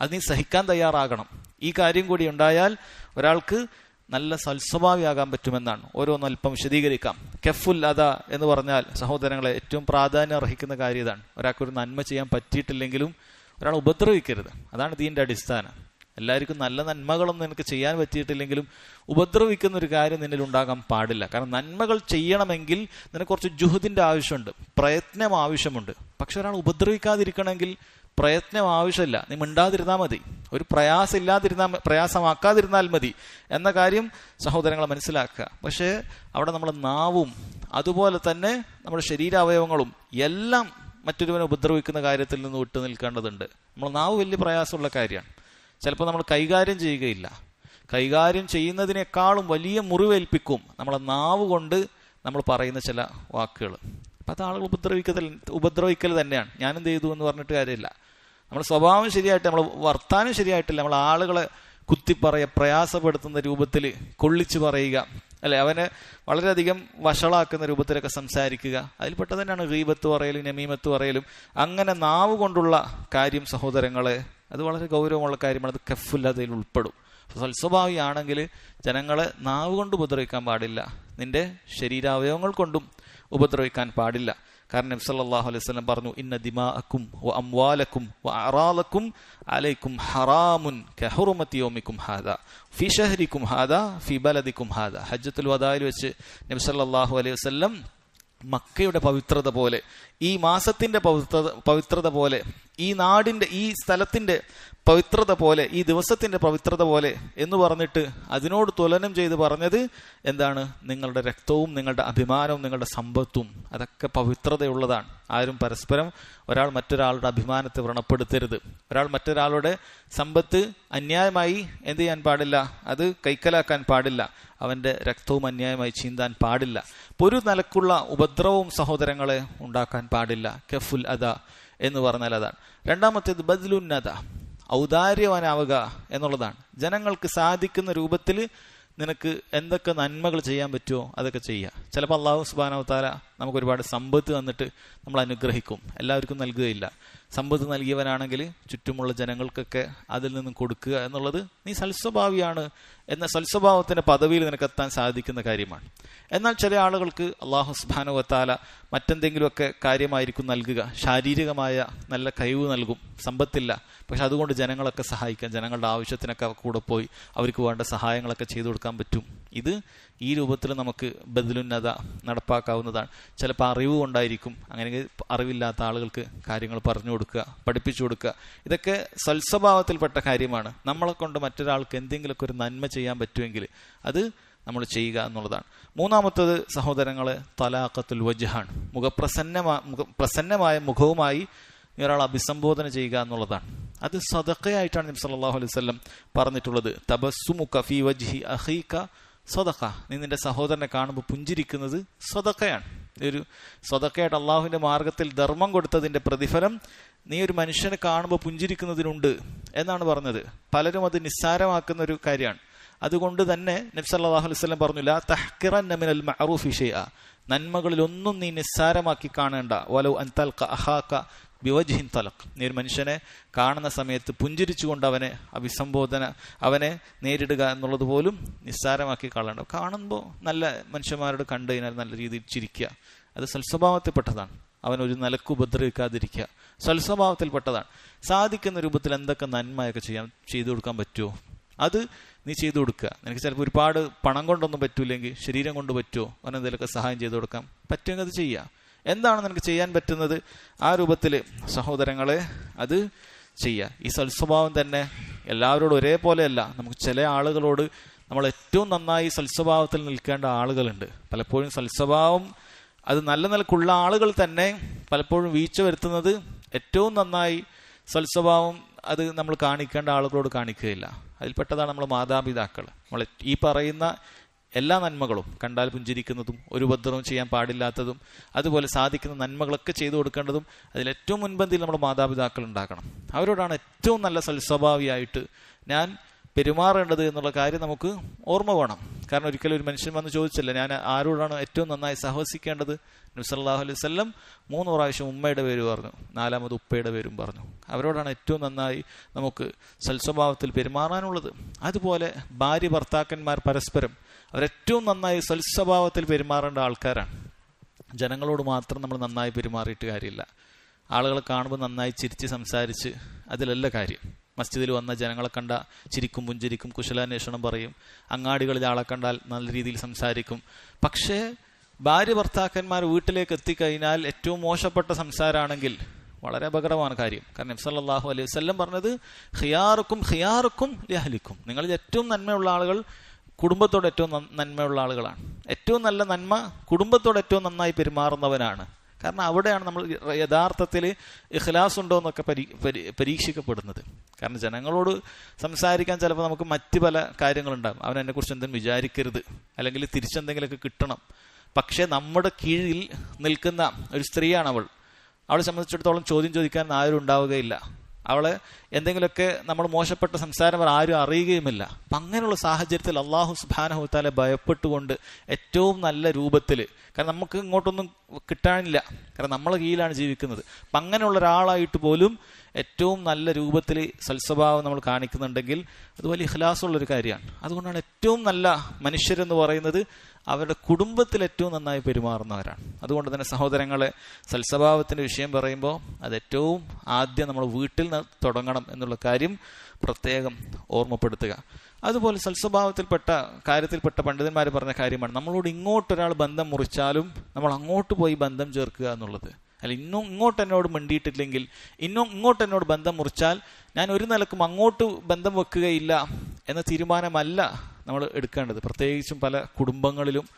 അത് നീ സഹിക്കാൻ തയ്യാറാകണം. ഈ കാര്യം കൂടി ഉണ്ടായാൽ ഒരാൾക്ക് നല്ല സൽസ്വഭാവിയാകാൻ പറ്റുമെന്നാണ് ഓരോന്നും അല്പം വിശദീകരിക്കാം. കെഫുൽ അത എന്ന് പറഞ്ഞാൽ സഹോദരങ്ങളെ ഏറ്റവും പ്രാധാന്യം അർഹിക്കുന്ന കാര്യം ഇതാണ്. ഒരാൾക്കൊരു നന്മ ചെയ്യാൻ പറ്റിയിട്ടില്ലെങ്കിലും ഒരാൾ ഉപദ്രവിക്കരുത് അതാണ് ഇതിന്റെ അടിസ്ഥാനം. എല്ലാവർക്കും നല്ല നന്മകളൊന്നും നിനക്ക് ചെയ്യാൻ പറ്റിയിട്ടില്ലെങ്കിലും ഉപദ്രവിക്കുന്ന ഒരു കാര്യം നിന്നിൽ ഉണ്ടാകാൻ പാടില്ല. കാരണം നന്മകൾ ചെയ്യണമെങ്കിൽ നിനക്ക് കുറച്ച് ജുഹദിന്റെ ആവശ്യമുണ്ട് പ്രയത്നം ആവശ്യമുണ്ട്. പക്ഷെ ഒരാൾ ഉപദ്രവിക്കാതിരിക്കണമെങ്കിൽ പ്രയത്നം ആവശ്യമില്ല. നീ മിണ്ടാതിരുന്നാൽ മതി. ഒരു പ്രയാസം ഇല്ലാതിരുന്നാൽ പ്രയാസമാക്കാതിരുന്നാൽ മതി എന്ന കാര്യം സഹോദരങ്ങളെ മനസ്സിലാക്കുക. പക്ഷേ അവിടെ നമ്മൾ നാവും അതുപോലെ തന്നെ നമ്മുടെ ശരീരാവയവങ്ങളും എല്ലാം മറ്റൊരുവനെ ഉപദ്രവിക്കുന്ന കാര്യത്തിൽ നിന്ന് വിട്ടു നിൽക്കേണ്ടതുണ്ട്. നമ്മൾ നാവ് വലിയ പ്രയാസമുള്ള കാര്യമാണ്. ചിലപ്പോൾ നമ്മൾ കൈകാര്യം ചെയ്യുകയില്ല. കൈകാര്യം ചെയ്യുന്നതിനേക്കാളും വലിയ മുറിവേൽപ്പിക്കും നമ്മളെ നാവ് കൊണ്ട് നമ്മൾ പറയുന്ന ചില വാക്കുകൾ അപ്പം അത് ആളുകൾ ഉപദ്രവിക്കൽ ഉപദ്രവിക്കൽ തന്നെയാണ്. ഞാനെന്ത് ചെയ്തു എന്ന് പറഞ്ഞിട്ട് കാര്യമില്ല. നമ്മൾ സ്വഭാവം ശരിയായിട്ട് നമ്മൾ വർത്താനം ശരിയായിട്ടില്ല. നമ്മൾ ആളുകളെ കുത്തിപ്പറയ പ്രയാസപ്പെടുത്തുന്ന രൂപത്തിൽ കൊള്ളിച്ചു പറയുക. അല്ലെ? അവനെ വളരെയധികം വഷളാക്കുന്ന രൂപത്തിലൊക്കെ സംസാരിക്കുക. അതിൽപ്പെട്ട തന്നെയാണ് ഗീബത്ത് പറയലും നമീമത്ത് പറയലും. അങ്ങനെ നാവ് കൊണ്ടുള്ള കാര്യം സഹോദരങ്ങളെ അത് വളരെ ഗൗരവമുള്ള കാര്യമാണ്. അത് കഫുൽ അതിൽ ഉൾപ്പെടും. സൽസ്വഭാവിയാണെങ്കിൽ ജനങ്ങളെ നാവ് കൊണ്ട് ഉപദ്രവിക്കാൻ പാടില്ല. നിന്റെ ശരീരാവയവങ്ങൾ കൊണ്ടും ഉപദ്രവിക്കാൻ പാടില്ല. കാരണം നബി സല്ലല്ലാഹു അലൈഹി വസല്ലം പറഞ്ഞു ഇന്ന ദിമാഅക്കും വ അംവാലക്കും വ അറാലക്കും അലൈക്കും ഹറാമുൻ കഹുറുമത്തി ഹാദ. ഫി ഷഹരിക്കും ഹാദാ ഫി ബലദിക്കും ഹാദ. ഹജ്ജത്തുൽ വദായിൽ വെച്ച് നബി സല്ലല്ലാഹു അലൈഹി വസല്ലം മക്കയുടെ പവിത്രത പോലെ ഈ മാസത്തിന്റെ പവിത്രത പവിത്രത പോലെ ഈ നാടിന്റെ ഈ സ്ഥലത്തിന്റെ പവിത്രത പോലെ ഈ ദിവസത്തിന്റെ പവിത്രത പോലെ എന്ന് പറഞ്ഞിട്ട് അതിനോട് തുലനം ചെയ്ത് പറഞ്ഞത് എന്താണ്? നിങ്ങളുടെ രക്തവും നിങ്ങളുടെ അഭിമാനവും നിങ്ങളുടെ സമ്പത്തും അതൊക്കെ പവിത്രതയുള്ളതാണ്. ആരും പരസ്പരം ഒരാൾ മറ്റൊരാളുടെ അഭിമാനത്തെ വ്രണപ്പെടുത്തരുത്. ഒരാൾ മറ്റൊരാളുടെ സമ്പത്ത് അന്യായമായി എന്ത് ചെയ്യാൻ പാടില്ല? അത് കൈക്കലാക്കാൻ പാടില്ല. അവന്റെ രക്തവും അന്യായമായി ചീന്താൻ പാടില്ല. ഒരു നിലക്കുള്ള ഉപദ്രവവും സഹോദരങ്ങളെ ഉണ്ടാക്കാൻ പാടില്ല. കെഫുൽ അത എന്ന് പറഞ്ഞാൽ അതാണ്. രണ്ടാമത്തേത് ബദ്ലുന്നത ഔദാര്യവാനാവുക എന്നുള്ളതാണ്. ജനങ്ങൾക്ക് സാധിക്കുന്ന രൂപത്തിൽ നിനക്ക് എന്തൊക്കെ നന്മകൾ ചെയ്യാൻ പറ്റുമോ അതൊക്കെ ചെയ്യുക. ചിലപ്പോൾ അള്ളാഹു സുബാനവത്താല നമുക്ക് ഒരുപാട് സമ്പത്ത് തന്നിട്ട് നമ്മൾ അനുഗ്രഹിക്കും. എല്ലാവർക്കും നൽകുകയില്ല. സമ്പത്ത് നൽകിയവനാണെങ്കിൽ ചുറ്റുമുള്ള ജനങ്ങൾക്കൊക്കെ അതിൽ നിന്നും കൊടുക്കുക എന്നുള്ളത് നീ സൽസ്വഭാവിയാണ് എന്ന സൽസ്വഭാവത്തിന്റെ പദവിയിൽ നിനക്കെത്താൻ സാധിക്കുന്ന കാര്യമാണ്. എന്നാൽ ചില ആളുകൾക്ക് അള്ളാഹു സുബാനുവത്താല മറ്റെന്തെങ്കിലുമൊക്കെ കാര്യമായിരിക്കും നൽകുക. ശാരീരികമായ നല്ല കഴിവ് നൽകും. സമ്പത്തില്ല. പക്ഷെ അതുകൊണ്ട് ജനങ്ങളൊക്കെ സഹായിക്കാം. ജനങ്ങളുടെ ആവശ്യത്തിനൊക്കെ കൂടെ പോയി അവർക്ക് വേണ്ട സഹായങ്ങളൊക്കെ ചെയ്തു കൊടുക്കാൻ പറ്റും. ഇത് ഈ രൂപത്തിൽ നമുക്ക് ബദലുന്നത നടപ്പാക്കാവുന്നതാണ്. ചിലപ്പോൾ അറിവ് കൊണ്ടായിരിക്കും. അങ്ങനെ അറിവില്ലാത്ത ആളുകൾക്ക് കാര്യങ്ങൾ പറഞ്ഞു കൊടുക്കുക പഠിപ്പിച്ചു കൊടുക്കുക. ഇതൊക്കെ സൽസ്വഭാവത്തിൽപ്പെട്ട കാര്യമാണ്. നമ്മളെ കൊണ്ട് മറ്റൊരാൾക്ക് എന്തെങ്കിലുമൊക്കെ ഒരു നന്മ ചെയ്യാൻ പറ്റുമെങ്കിൽ അത് നമ്മൾ ചെയ്യുക എന്നുള്ളതാണ്. മൂന്നാമത്തത് സഹോദരങ്ങളെ തലാഖത്തുൽ വജ്ഹാണ്. മുഖപ്രസന്നമാ മുഖ പ്രസന്നമായ മുഖവുമായി ഒരാൾ അഭിസംബോധന ചെയ്യുക എന്നുള്ളതാണ്. അത് സദക്കയായിട്ടാണ് നബി സല്ലല്ലാഹു അലൈഹി വസല്ലം പറഞ്ഞിട്ടുള്ളത്. തബസ്സുമുക ഫീ വജ്ഹി അഖീക സ്വതക്ക. നീ നിന്റെ സഹോദരനെ കാണുമ്പോൾ പുഞ്ചിരിക്കുന്നത് സ്വതക്കയാണ്. ഒരു സ്വതക്കയായിട്ട് അള്ളാഹുവിന്റെ മാർഗത്തിൽ ധർമ്മം കൊടുത്തതിന്റെ പ്രതിഫലം നീ ഒരു മനുഷ്യനെ കാണുമ്പോൾ പുഞ്ചിരിക്കുന്നതിനുണ്ട് എന്നാണ് പറഞ്ഞത്. പലരും അത് നിസ്സാരമാക്കുന്ന ഒരു കാര്യമാണ്. അതുകൊണ്ട് തന്നെ നബ്സല്ലാഹു അലൈഹി സ്വലം പറഞ്ഞു ലാ തഹ്കിറൻ മിനൽ മഅറൂഫി ഷൈഅ. നന്മകളിലൊന്നും നീ നിസ്സാരമാക്കി കാണേണ്ട. വലൗ അൻതൽ അഹാക്ക ബിവജ്ഹിൻ തലക് നീ ഒരു മനുഷ്യനെ കാണുന്ന സമയത്ത് പുഞ്ചിരിച്ചുകൊണ്ട് അവനെ അഭിസംബോധന അവനെ നേരിടുക എന്നുള്ളത് പോലും നിസ്സാരമാക്കി കാണേണ്ട കാണുമ്പോൾ നല്ല മനുഷ്യന്മാരോട് കണ്ടു കഴിഞ്ഞാൽ നല്ല രീതിയിൽ ചിരിക്കുക. അത് സൽസ്വഭാവത്തിൽപ്പെട്ടതാണ്. അവൻ ഒരു നിലയ്ക്ക് ഉപദ്രവിക്കാതിരിക്കുക. സൽസ്വഭാവത്തിൽപ്പെട്ടതാണ്. സാധിക്കുന്ന രൂപത്തിൽ എന്തൊക്കെ നന്മയൊക്കെ ചെയ്യാൻ ചെയ്തു കൊടുക്കാൻ പറ്റുമോ അത് നീ ചെയ്തു കൊടുക്കുക. നിനക്ക് ചിലപ്പോൾ ഒരുപാട് പണം കൊണ്ടൊന്നും പറ്റൂലെങ്കിൽ ശരീരം കൊണ്ട് പറ്റുമോ അവൻ എന്തെങ്കിലുമൊക്കെ സഹായം ചെയ്തു കൊടുക്കാം. പറ്റുമെങ്കിൽ അത് ചെയ്യുക. എന്താണ് നിനക്ക് ചെയ്യാൻ പറ്റുന്നത്? ആ രൂപത്തിൽ സഹോദരങ്ങളെ അത് ചെയ്യുക ഈ സൽസ്വഭാവം തന്നെ എല്ലാവരോടും ഒരേപോലെയല്ല. നമുക്ക് ചില ആളുകളോട് നമ്മൾ ഏറ്റവും നന്നായി സൽസ്വഭാവത്തിൽ നിൽക്കേണ്ട ആളുകളുണ്ട്. പലപ്പോഴും സൽസ്വഭാവം അത് നല്ല നിലക്കുള്ള ആളുകൾ തന്നെ പലപ്പോഴും വീഴ്ച വരുത്തുന്നത് ഏറ്റവും നന്നായി സൽസ്വഭാവം അത് നമ്മൾ കാണിക്കേണ്ട ആളുകളോട് കാണിക്കുകയില്ല. അതിൽപ്പെട്ടതാണ് നമ്മൾ മാതാപിതാക്കൾ നമ്മൾ ഈ പറയുന്ന എല്ലാ നന്മകളും കണ്ടാൽ പുഞ്ചിരിക്കുന്നതും ഒരു ഉപദ്രവം ചെയ്യാൻ പാടില്ലാത്തതും അതുപോലെ സാധിക്കുന്ന നന്മകളൊക്കെ ചെയ്തു കൊടുക്കേണ്ടതും അതിൽ ഏറ്റവും മുൻപന്തിയിൽ നമ്മൾ മാതാപിതാക്കൾ ഉണ്ടാക്കണം അവരോടാണ് ഏറ്റവും നല്ല സൽസ്വഭാവിയായിട്ട് ഞാൻ പെരുമാറേണ്ടത് എന്നുള്ള കാര്യം നമുക്ക് ഓർമ്മ വേണം. കാരണം ഒരിക്കലും ഒരു മനുഷ്യൻ വന്ന് ചോദിച്ചില്ല ഞാൻ ആരോടാണ് ഏറ്റവും നന്നായി സഹവസിക്കേണ്ടത്? നബ്സല്ലാഹു അലൈഹി വല്ലം മൂന്ന് പ്രാവശ്യം ഉമ്മയുടെ പേര് പറഞ്ഞു നാലാമത് ഉപ്പയുടെ പേരും പറഞ്ഞു. അവരോടാണ് ഏറ്റവും നന്നായി നമുക്ക് സൽസ്വഭാവത്തിൽ പെരുമാറാനുള്ളത്. അതുപോലെ ഭാര്യ ഭർത്താക്കന്മാർ പരസ്പരം അവരേറ്റവും നന്നായി സൽസ്വഭാവത്തിൽ പെരുമാറേണ്ട ആൾക്കാരാണ്. ജനങ്ങളോട് മാത്രം നമ്മൾ നന്നായി പെരുമാറിയിട്ട് കാര്യമില്ല. ആളുകളെ കാണുമ്പോൾ നന്നായി ചിരിച്ച് സംസാരിച്ച് അതിലല്ല കാര്യം. മസ്ജിദിൽ വന്ന ജനങ്ങളെ കണ്ട ചിരിക്കും പുഞ്ചിരിക്കും കുശലാന്വേഷണം പറയും. അങ്ങാടികളിൽ ആളെ കണ്ടാൽ നല്ല രീതിയിൽ സംസാരിക്കും. പക്ഷേ ഭാര്യ ഭർത്താക്കന്മാർ വീട്ടിലേക്ക് എത്തിക്കഴിഞ്ഞാൽ ഏറ്റവും മോശപ്പെട്ട സംസാരമാണെങ്കിൽ വളരെ അപകടമാണ് കാര്യം. കാരണം സല്ലല്ലാഹു അലൈഹി വല്ലം പറഞ്ഞത് ഖിയാറുക്കും ഖിയാറുക്കും ലഹലിക്കും നിങ്ങളിൽ ഏറ്റവും നന്മയുള്ള ആളുകൾ കുടുംബത്തോട് ഏറ്റവും നന്മയുള്ള ആളുകളാണ്. ഏറ്റവും നല്ല നന്മ കുടുംബത്തോട് ഏറ്റവും നന്നായി പെരുമാറുന്നവനാണ്. കാരണം അവിടെയാണ് നമ്മൾ യഥാർത്ഥത്തിൽ ഇഖ്ലാസ് ഉണ്ടോ എന്നൊക്കെ പരീ പരീക്ഷിക്കപ്പെടുന്നത്. കാരണം ജനങ്ങളോട് സംസാരിക്കാൻ ചിലപ്പോൾ നമുക്ക് മറ്റ് പല കാര്യങ്ങളുണ്ടാകും. അവൻ എന്നെക്കുറിച്ച് എന്തെങ്കിലും വിചാരിക്കരുത്. അല്ലെങ്കിൽ തിരിച്ചെന്തെങ്കിലുമൊക്കെ കിട്ടണം. പക്ഷേ നമ്മുടെ കീഴിൽ നിൽക്കുന്ന ഒരു സ്ത്രീയാണ് അവൾ അവളെ സംബന്ധിച്ചിടത്തോളം ചോദ്യം ചോദിക്കാൻ ആരും ഉണ്ടാവുകയില്ല. അവളെ എന്തെങ്കിലുമൊക്കെ നമ്മൾ മോശപ്പെട്ട സംസാരം ആരും അറിയുകയുമില്ല. അപ്പം അങ്ങനെയുള്ള സാഹചര്യത്തിൽ അള്ളാഹു സുബാനഹുത്താലെ ഭയപ്പെട്ടുകൊണ്ട് ഏറ്റവും നല്ല രൂപത്തിൽ കാരണം നമുക്ക് ഇങ്ങോട്ടൊന്നും കിട്ടാനില്ല. കാരണം നമ്മളെ കീഴിലാണ് ജീവിക്കുന്നത്. അപ്പം അങ്ങനെയുള്ള ഒരാളായിട്ട് പോലും ഏറ്റവും നല്ല രൂപത്തിൽ സൽസ്വഭാവം നമ്മൾ കാണിക്കുന്നുണ്ടെങ്കിൽ അത് വലിയ ഇഖ്ലാസുള്ളൊരു കാര്യമാണ്. അതുകൊണ്ടാണ് ഏറ്റവും നല്ല മനുഷ്യരെന്ന് പറയുന്നത് അവരുടെ കുടുംബത്തിൽ ഏറ്റവും നന്നായി പെരുമാറുന്നവരാണ്. അതുകൊണ്ട് തന്നെ സഹോദരങ്ങളെ സൽസ്വഭാവത്തിന്റെ വിഷയം പറയുമ്പോൾ അത് ഏറ്റവും ആദ്യം നമ്മൾ വീട്ടിൽ തുടങ്ങണം എന്നുള്ള കാര്യം പ്രത്യേകം ഓർമ്മപ്പെടുത്തുക. അതുപോലെ സൽസ്വഭാവത്തിൽപ്പെട്ട കാര്യത്തിൽപ്പെട്ട പണ്ഡിതന്മാർ പറഞ്ഞ കാര്യമാണ്. നമ്മളോട് ഇങ്ങോട്ടൊരാൾ ബന്ധം മുറിച്ചാലും നമ്മൾ അങ്ങോട്ട് പോയി ബന്ധം ചേർക്കുക എന്നുള്ളത്. അല്ല ഇന്നും ഇങ്ങോട്ട് എന്നോട് മിണ്ടിയിട്ടില്ലെങ്കിൽ ഇന്നും ഇങ്ങോട്ട് എന്നോട് ബന്ധം മുറിച്ചാൽ ഞാൻ ഒരു നിലക്കും അങ്ങോട്ട് ബന്ധം വെക്കുകയില്ല എന്ന തീരുമാനമല്ല നമ്മൾ എടുക്കേണ്ടത്. പ്രത്യേകിച്ചും പല കുടുംബങ്ങളിലും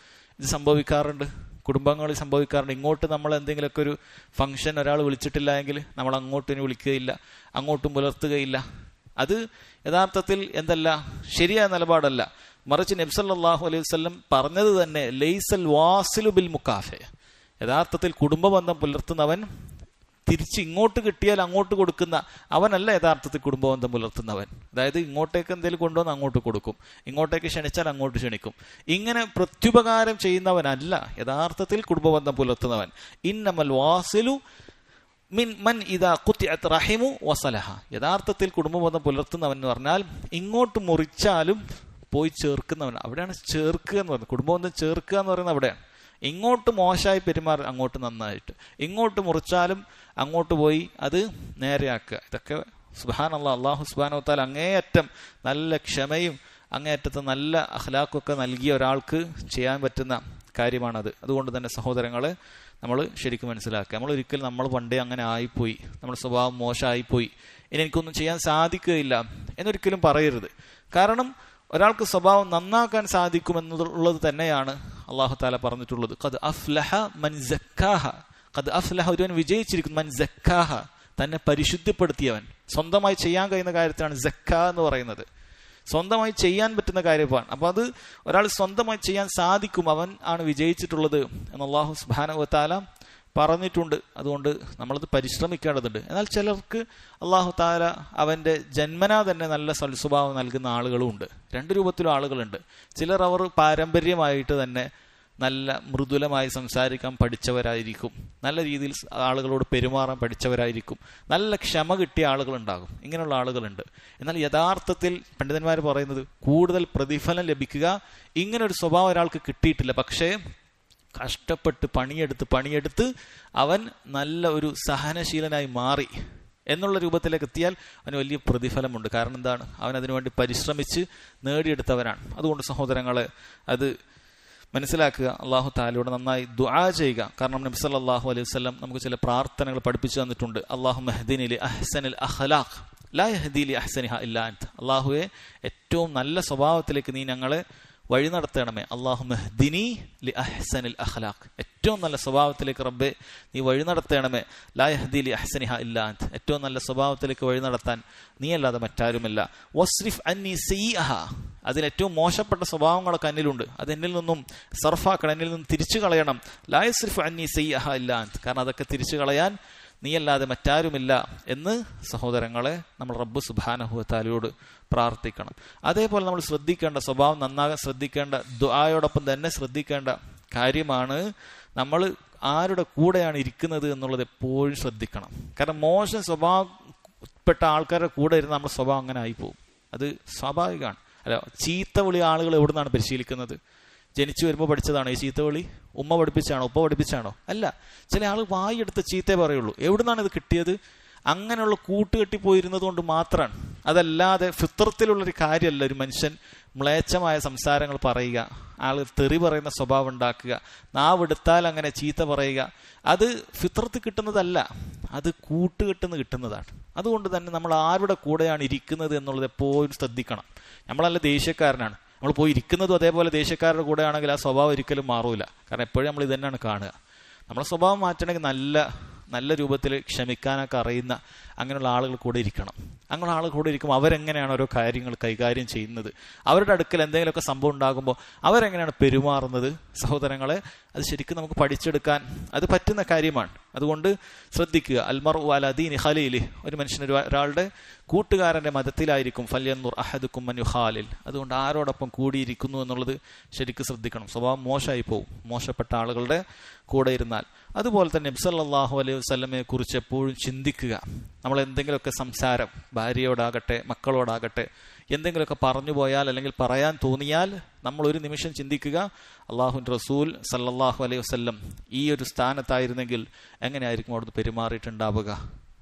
ഇത് സംഭവിക്കാറുണ്ട്. കുടുംബങ്ങളിൽ സംഭവിക്കാറുണ്ട്. ഇങ്ങോട്ട് നമ്മൾ എന്തെങ്കിലുമൊക്കെ ഒരു ഫംഗ്ഷൻ ഒരാൾ വിളിച്ചിട്ടില്ല എങ്കിൽ നമ്മൾ അങ്ങോട്ടിന് വിളിക്കുകയില്ല അങ്ങോട്ടും പുലർത്തുകയില്ല. അത് യഥാർത്ഥത്തിൽ എന്തല്ല? ശരിയായ നിലപാടല്ല. മറിച്ച് നബ്സല്ലാഹു അലൈഹി വസ്ലം പറഞ്ഞത് തന്നെ ലൈസൽ വാസിലു ബിൽ മുക്കാഫെ യഥാർത്ഥത്തിൽ കുടുംബബന്ധം പുലർത്തുന്നവൻ തിരിച്ച് ഇങ്ങോട്ട് കിട്ടിയാൽ അങ്ങോട്ട് കൊടുക്കുന്ന അവനല്ല യഥാർത്ഥത്തിൽ കുടുംബബന്ധം പുലർത്തുന്നവൻ. അതായത് ഇങ്ങോട്ടേക്ക് എന്തെങ്കിലും കൊണ്ടുവന്ന് അങ്ങോട്ട് കൊടുക്കും. ഇങ്ങോട്ടേക്ക് ക്ഷണിച്ചാൽ അങ്ങോട്ട് ക്ഷണിക്കും. ഇങ്ങനെ പ്രത്യുപകാരം ചെയ്യുന്നവനല്ല യഥാർത്ഥത്തിൽ കുടുംബബന്ധം പുലർത്തുന്നവൻ. ഇന്നമൽ വാസിലു മിൻ മൻ ഇതാ കുത്തി റഹിമു വസലഹ. യഥാർത്ഥത്തിൽ കുടുംബബന്ധം പുലർത്തുന്നവൻ എന്ന് പറഞ്ഞാൽ ഇങ്ങോട്ട് മുറിച്ചാലും പോയി ചേർക്കുന്നവൻ. അവിടെയാണ് ചേർക്കുക എന്ന് പറയുന്നത്. കുടുംബബന്ധം ചേർക്കുക എന്ന് പറയുന്നത് അവിടെയാണ്. ഇങ്ങോട്ട് മോശമായി പെരുമാറി അങ്ങോട്ട് നന്നായിട്ട്. ഇങ്ങോട്ട് മുറിച്ചാലും അങ്ങോട്ട് പോയി അത് നേരെയാക്കുക. ഇതൊക്കെ സുബാൻ അള്ളാഹ് സുബാനോത്താൽ അങ്ങേയറ്റം നല്ല ക്ഷമയും അങ്ങേയറ്റത്തെ നല്ല അഖ്ലാഖൊക്കെ നൽകിയ ഒരാൾക്ക് ചെയ്യാൻ പറ്റുന്ന കാര്യമാണത്. അതുകൊണ്ട് തന്നെ സഹോദരങ്ങളെ നമ്മൾ ശരിക്കും മനസ്സിലാക്കുക. നമ്മൾ ഒരിക്കലും നമ്മൾ പണ്ടേ അങ്ങനെ ആയിപ്പോയി. നമ്മുടെ സ്വഭാവം മോശമായിപ്പോയി. ഇനി എനിക്കൊന്നും ചെയ്യാൻ സാധിക്കുകയില്ല എന്നൊരിക്കലും പറയരുത്. കാരണം ഒരാൾക്ക് സ്വഭാവം നന്നാക്കാൻ സാധിക്കുമെന്നുള്ളത് തന്നെയാണ് അള്ളാഹു താല പറഞ്ഞിട്ടുള്ളത്. കത് അഫ്ലഹ മൻ ജക്കാഹ കത് അഫ്ലഹ ഒരുവൻ വിജയിച്ചിരിക്കുന്നു. മൻ ജക്കാഹ തന്നെ പരിശുദ്ധിപ്പെടുത്തിയവൻ. സ്വന്തമായി ചെയ്യാൻ കഴിയുന്ന കാര്യത്തിലാണ് ജക്ക എന്ന് പറയുന്നത്. സ്വന്തമായി ചെയ്യാൻ പറ്റുന്ന കാര്യമാണ്. അപ്പൊ അത് ഒരാൾ സ്വന്തമായി ചെയ്യാൻ സാധിക്കും. അവൻ ആണ് വിജയിച്ചിട്ടുള്ളത് എന്ന് അള്ളാഹു സുബാനുവത്താല പറഞ്ഞിട്ടുണ്ട്. അതുകൊണ്ട് നമ്മളത് പരിശ്രമിക്കേണ്ടതുണ്ട്. എന്നാൽ ചിലർക്ക് അള്ളാഹു താല അവന്റെ ജന്മനാ തന്നെ നല്ല സൽസ്വഭാവം നൽകുന്ന ആളുകളും ഉണ്ട്. രണ്ട് രൂപത്തിലും ആളുകളുണ്ട്. ചിലർ അവർ പാരമ്പര്യമായിട്ട് തന്നെ നല്ല മൃദുലമായി സംസാരിക്കാൻ പഠിച്ചവരായിരിക്കും. നല്ല രീതിയിൽ ആളുകളോട് പെരുമാറാൻ പഠിച്ചവരായിരിക്കും. നല്ല ക്ഷമ കിട്ടിയ ആളുകളുണ്ടാകും. ഇങ്ങനെയുള്ള ആളുകളുണ്ട്. എന്നാൽ യഥാർത്ഥത്തിൽ പണ്ഡിതന്മാർ പറയുന്നത് കൂടുതൽ പ്രതിഫലം ലഭിക്കുക ഇങ്ങനൊരു സ്വഭാവം ഒരാൾക്ക് കിട്ടിയിട്ടില്ല. പക്ഷേ കഷ്ടപ്പെട്ട് പണിയെടുത്ത് പണിയെടുത്ത് അവൻ നല്ല ഒരു സഹനശീലനായി മാറി എന്നുള്ള രൂപത്തിലേക്ക് എത്തിയാൽ അവന് വലിയ പ്രതിഫലമുണ്ട്. കാരണം എന്താണ്? അവൻ അതിനുവേണ്ടി പരിശ്രമിച്ച് നേടിയെടുത്തവനാണ് അതുകൊണ്ട് സഹോദരങ്ങളെ അത് മനസ്സിലാക്കുക. അള്ളാഹു താലയോട് നന്നായി ദുആ ചെയ്യുക. കാരണം നബി സല്ലല്ലാഹു അലൈഹി വസല്ലം നമുക്ക് ചില പ്രാർത്ഥനകൾ പഠിപ്പിച്ചു തന്നിട്ടുണ്ട്. അള്ളാഹു മെഹദീനിലെ അഹ്സനിൽ അഖ്ലാഖ്. ലാ യഹ്ദീലി അഹ്സനിഹ ഇല്ലാ അൻത. അള്ളാഹുവെ ഏറ്റവും നല്ല സ്വഭാവത്തിലേക്ക് നീ ഞങ്ങളെ വഴി നടത്തണമേ. അള്ളാഹു മെഹ്ദിനി ലി ഏറ്റവും നല്ല സ്വഭാവത്തിലേക്ക് റബ്ബെ നീ വഴി നടത്തണമേ. ലാ യഹ്ദീലി അഹ്സനിഹ ഇല്ലാ അൻത. ഏറ്റവും നല്ല സ്വഭാവത്തിലേക്ക് വഴി നടത്താൻ നീ അല്ലാതെ മറ്റാരുമില്ല. വസ്രിഫ് അന്നി സയ്യഹ അതിൽ ഏറ്റവും മോശപ്പെട്ട സ്വഭാവങ്ങളൊക്കെ എന്നിലുണ്ട്. അത് എന്നിൽ നിന്നും സർഫാക്കണം എന്നിൽ നിന്നും തിരിച്ചു കളയണം. ലായസ്രിഫ് അന്നി സയ്യഹ ഇല്ല കാരണം അതൊക്കെ തിരിച്ചു കളയാൻ നീയല്ലാതെ മറ്റാരുമില്ല എന്ന് സഹോദരങ്ങളെ നമ്മൾ റബ്ബ് സുബാനഹുത്താലയോട് പ്രാർത്ഥിക്കണം. അതേപോലെ നമ്മൾ ശ്രദ്ധിക്കേണ്ട സ്വഭാവം നന്നാകാൻ ശ്രദ്ധിക്കേണ്ട ദുആയോടൊപ്പം തന്നെ ശ്രദ്ധിക്കേണ്ട കാര്യമാണ് നമ്മൾ ആരുടെ കൂടെയാണ് ഇരിക്കുന്നത് എന്നുള്ളത് എപ്പോഴും ശ്രദ്ധിക്കണം. കാരണം മോശം സ്വഭാവപ്പെട്ട ആൾക്കാരുടെ കൂടെ ഇരുന്ന് നമ്മുടെ സ്വഭാവം അങ്ങനെ ആയിപ്പോവും അത് സ്വാഭാവികമാണ്. അല്ല ചീത്ത വിളി ആളുകൾ എവിടുന്നാണ് പരിശീലിക്കുന്നത്? ജനിച്ചു വരുമ്പോൾ പഠിച്ചതാണോ ഈ ചീത്ത വിളി ഉമ്മ പഠിപ്പിച്ചാണോ ഉപ്പ പഠിപ്പിച്ചാണോ? അല്ല ചില ആൾ വായെടുത്ത് ചീത്തേ പറയുള്ളൂ. എവിടുന്നാണ് ഇത് കിട്ടിയത്? അങ്ങനെയുള്ള കൂട്ടുകെട്ടി പോയിരുന്നത് കൊണ്ട് മാത്രമാണ് അതല്ലാതെ ഫിത്രത്തിലുള്ളൊരു കാര്യമല്ല ഒരു മനുഷ്യൻ മ്ലേച്ഛമായ സംസാരങ്ങൾ പറയുക ആൾ തെറി പറയുന്ന സ്വഭാവം ഉണ്ടാക്കുക നാവെടുത്താൽ അങ്ങനെ ചീത്ത പറയുക. അത് ഫിത്രത്തിൽ കിട്ടുന്നതല്ല അത് കൂട്ടുകെട്ടുന്ന് കിട്ടുന്നതാണ്. അതുകൊണ്ട് തന്നെ നമ്മൾ ആരുടെ കൂടെയാണ് ഇരിക്കുന്നത് എന്നുള്ളത് എപ്പോഴും ശ്രദ്ധിക്കണം. നമ്മളല്ല ദേഷ്യക്കാരനാണ്. നമ്മൾ പോയി ഇരിക്കുന്നതും അതേപോലെ ദേഷ്യക്കാരുടെ കൂടെ ആണെങ്കിൽ ആ സ്വഭാവം ഒരിക്കലും മാറൂല. കാരണം എപ്പോഴും നമ്മൾ ഇത് തന്നെയാണ് കാണുക. നമ്മളെ സ്വഭാവം മാറ്റണമെങ്കിൽ നല്ല നല്ല രൂപത്തിൽ ക്ഷമിക്കാനൊക്കെ അറിയുന്ന അങ്ങനെയുള്ള ആളുകൾ കൂടെ ഇരിക്കണം. അങ്ങനെയുള്ള ആളുകൾ കൂടെ ഇരിക്കുമ്പോൾ അവരെങ്ങനെയാണ് ഓരോ കാര്യങ്ങൾ കൈകാര്യം ചെയ്യുന്നത്? അവരുടെ അടുക്കൽ എന്തെങ്കിലുമൊക്കെ സംഭവം ഉണ്ടാകുമ്പോൾ അവരെങ്ങനെയാണ് പെരുമാറുന്നത്? സഹോദരങ്ങളെ അത് ശരിക്കും നമുക്ക് പഠിച്ചെടുക്കാൻ അത് പറ്റുന്ന കാര്യമാണ്. അതുകൊണ്ട് ശ്രദ്ധിക്കുക. അൽമർ അലദീൻ ഖലീലി ഒരു മനുഷ്യൻ ഒരാളുടെ കൂട്ടുകാരന്റെ മതത്തിലായിരിക്കും. ഫല്യന്നൂർ അഹദുക്കും മനു ഹാലിൽ അതുകൊണ്ട് ആരോടൊപ്പം കൂടിയിരിക്കുന്നു എന്നുള്ളത് ശരിക്കും ശ്രദ്ധിക്കണം. സ്വഭാവം മോശമായി പോകും മോശപ്പെട്ട ആളുകളുടെ കൂടെ ഇരുന്നാൽ. അതുപോലെ തന്നെ നബ്സല്ലാഹു അലൈഹി വസ്ലമയെ കുറിച്ച് എപ്പോഴും ചിന്തിക്കുക. നമ്മൾ എന്തെങ്കിലുമൊക്കെ സംസാരം ഭാര്യയോടാകട്ടെ മക്കളോടാകട്ടെ എന്തെങ്കിലുമൊക്കെ പറഞ്ഞു പോയാൽ അല്ലെങ്കിൽ പറയാൻ തോന്നിയാൽ നമ്മൾ ഒരു നിമിഷം ചിന്തിക്കുക അള്ളാഹു റസൂൽ സല്ലാഹു അലൈഹി വസ്ല്ലം ഈ ഒരു സ്ഥാനത്തായിരുന്നെങ്കിൽ എങ്ങനെയായിരിക്കും അവിടുന്ന് പെരുമാറിയിട്ടുണ്ടാവുക?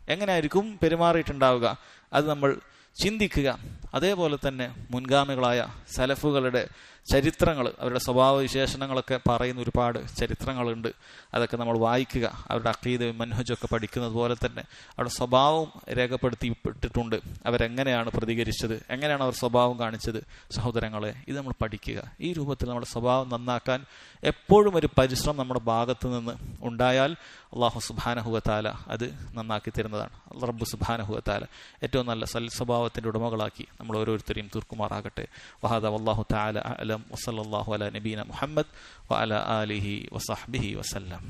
എങ്ങനെയായിരിക്കും പെരുമാറിയിട്ടുണ്ടാവുക? അത് നമ്മൾ ചിന്തിക്കുക. അതേപോലെ തന്നെ മുൻഗാമികളായ സലഫുകളുടെ ചരിത്രങ്ങൾ അവരുടെ സ്വഭാവ വിശേഷണങ്ങളൊക്കെ പറയുന്ന ഒരുപാട് ചരിത്രങ്ങളുണ്ട്. അതൊക്കെ നമ്മൾ വായിക്കുക അവരുടെ അക്കീത് മൻഹജൊക്കെ പഠിക്കുന്നത് പോലെ തന്നെ അവരുടെ സ്വഭാവം രേഖപ്പെടുത്തിയിട്ടിട്ടുണ്ട്. അവരെങ്ങനെയാണ് പ്രതികരിച്ചത്? എങ്ങനെയാണ് അവർ സ്വഭാവം കാണിച്ചത്? സഹോദരങ്ങളെ ഇത് നമ്മൾ പഠിക്കുക. ഈ രൂപത്തിൽ നമ്മുടെ സ്വഭാവം നന്നാക്കാൻ എപ്പോഴും ഒരു പരിശ്രമം നമ്മുടെ ഭാഗത്ത് നിന്ന് ഉണ്ടായാൽ അള്ളാഹു സുബാനഹുവത്താല അത് നന്നാക്കി തരുന്നതാണ്. റബ്ബ് സുബാനഹുവത്താല ഏറ്റവും നല്ല സൽസ്വഭാവത്തിന്റെ ഉടമകളാക്കി നമ്മൾ ഓരോരുത്തരെയും തീർക്കുമാറാകട്ടെ. വഹാദ അള്ളാഹു താല അലം وسلم وصلى الله على نبينا محمد وعلى آله وصحبه وسلم.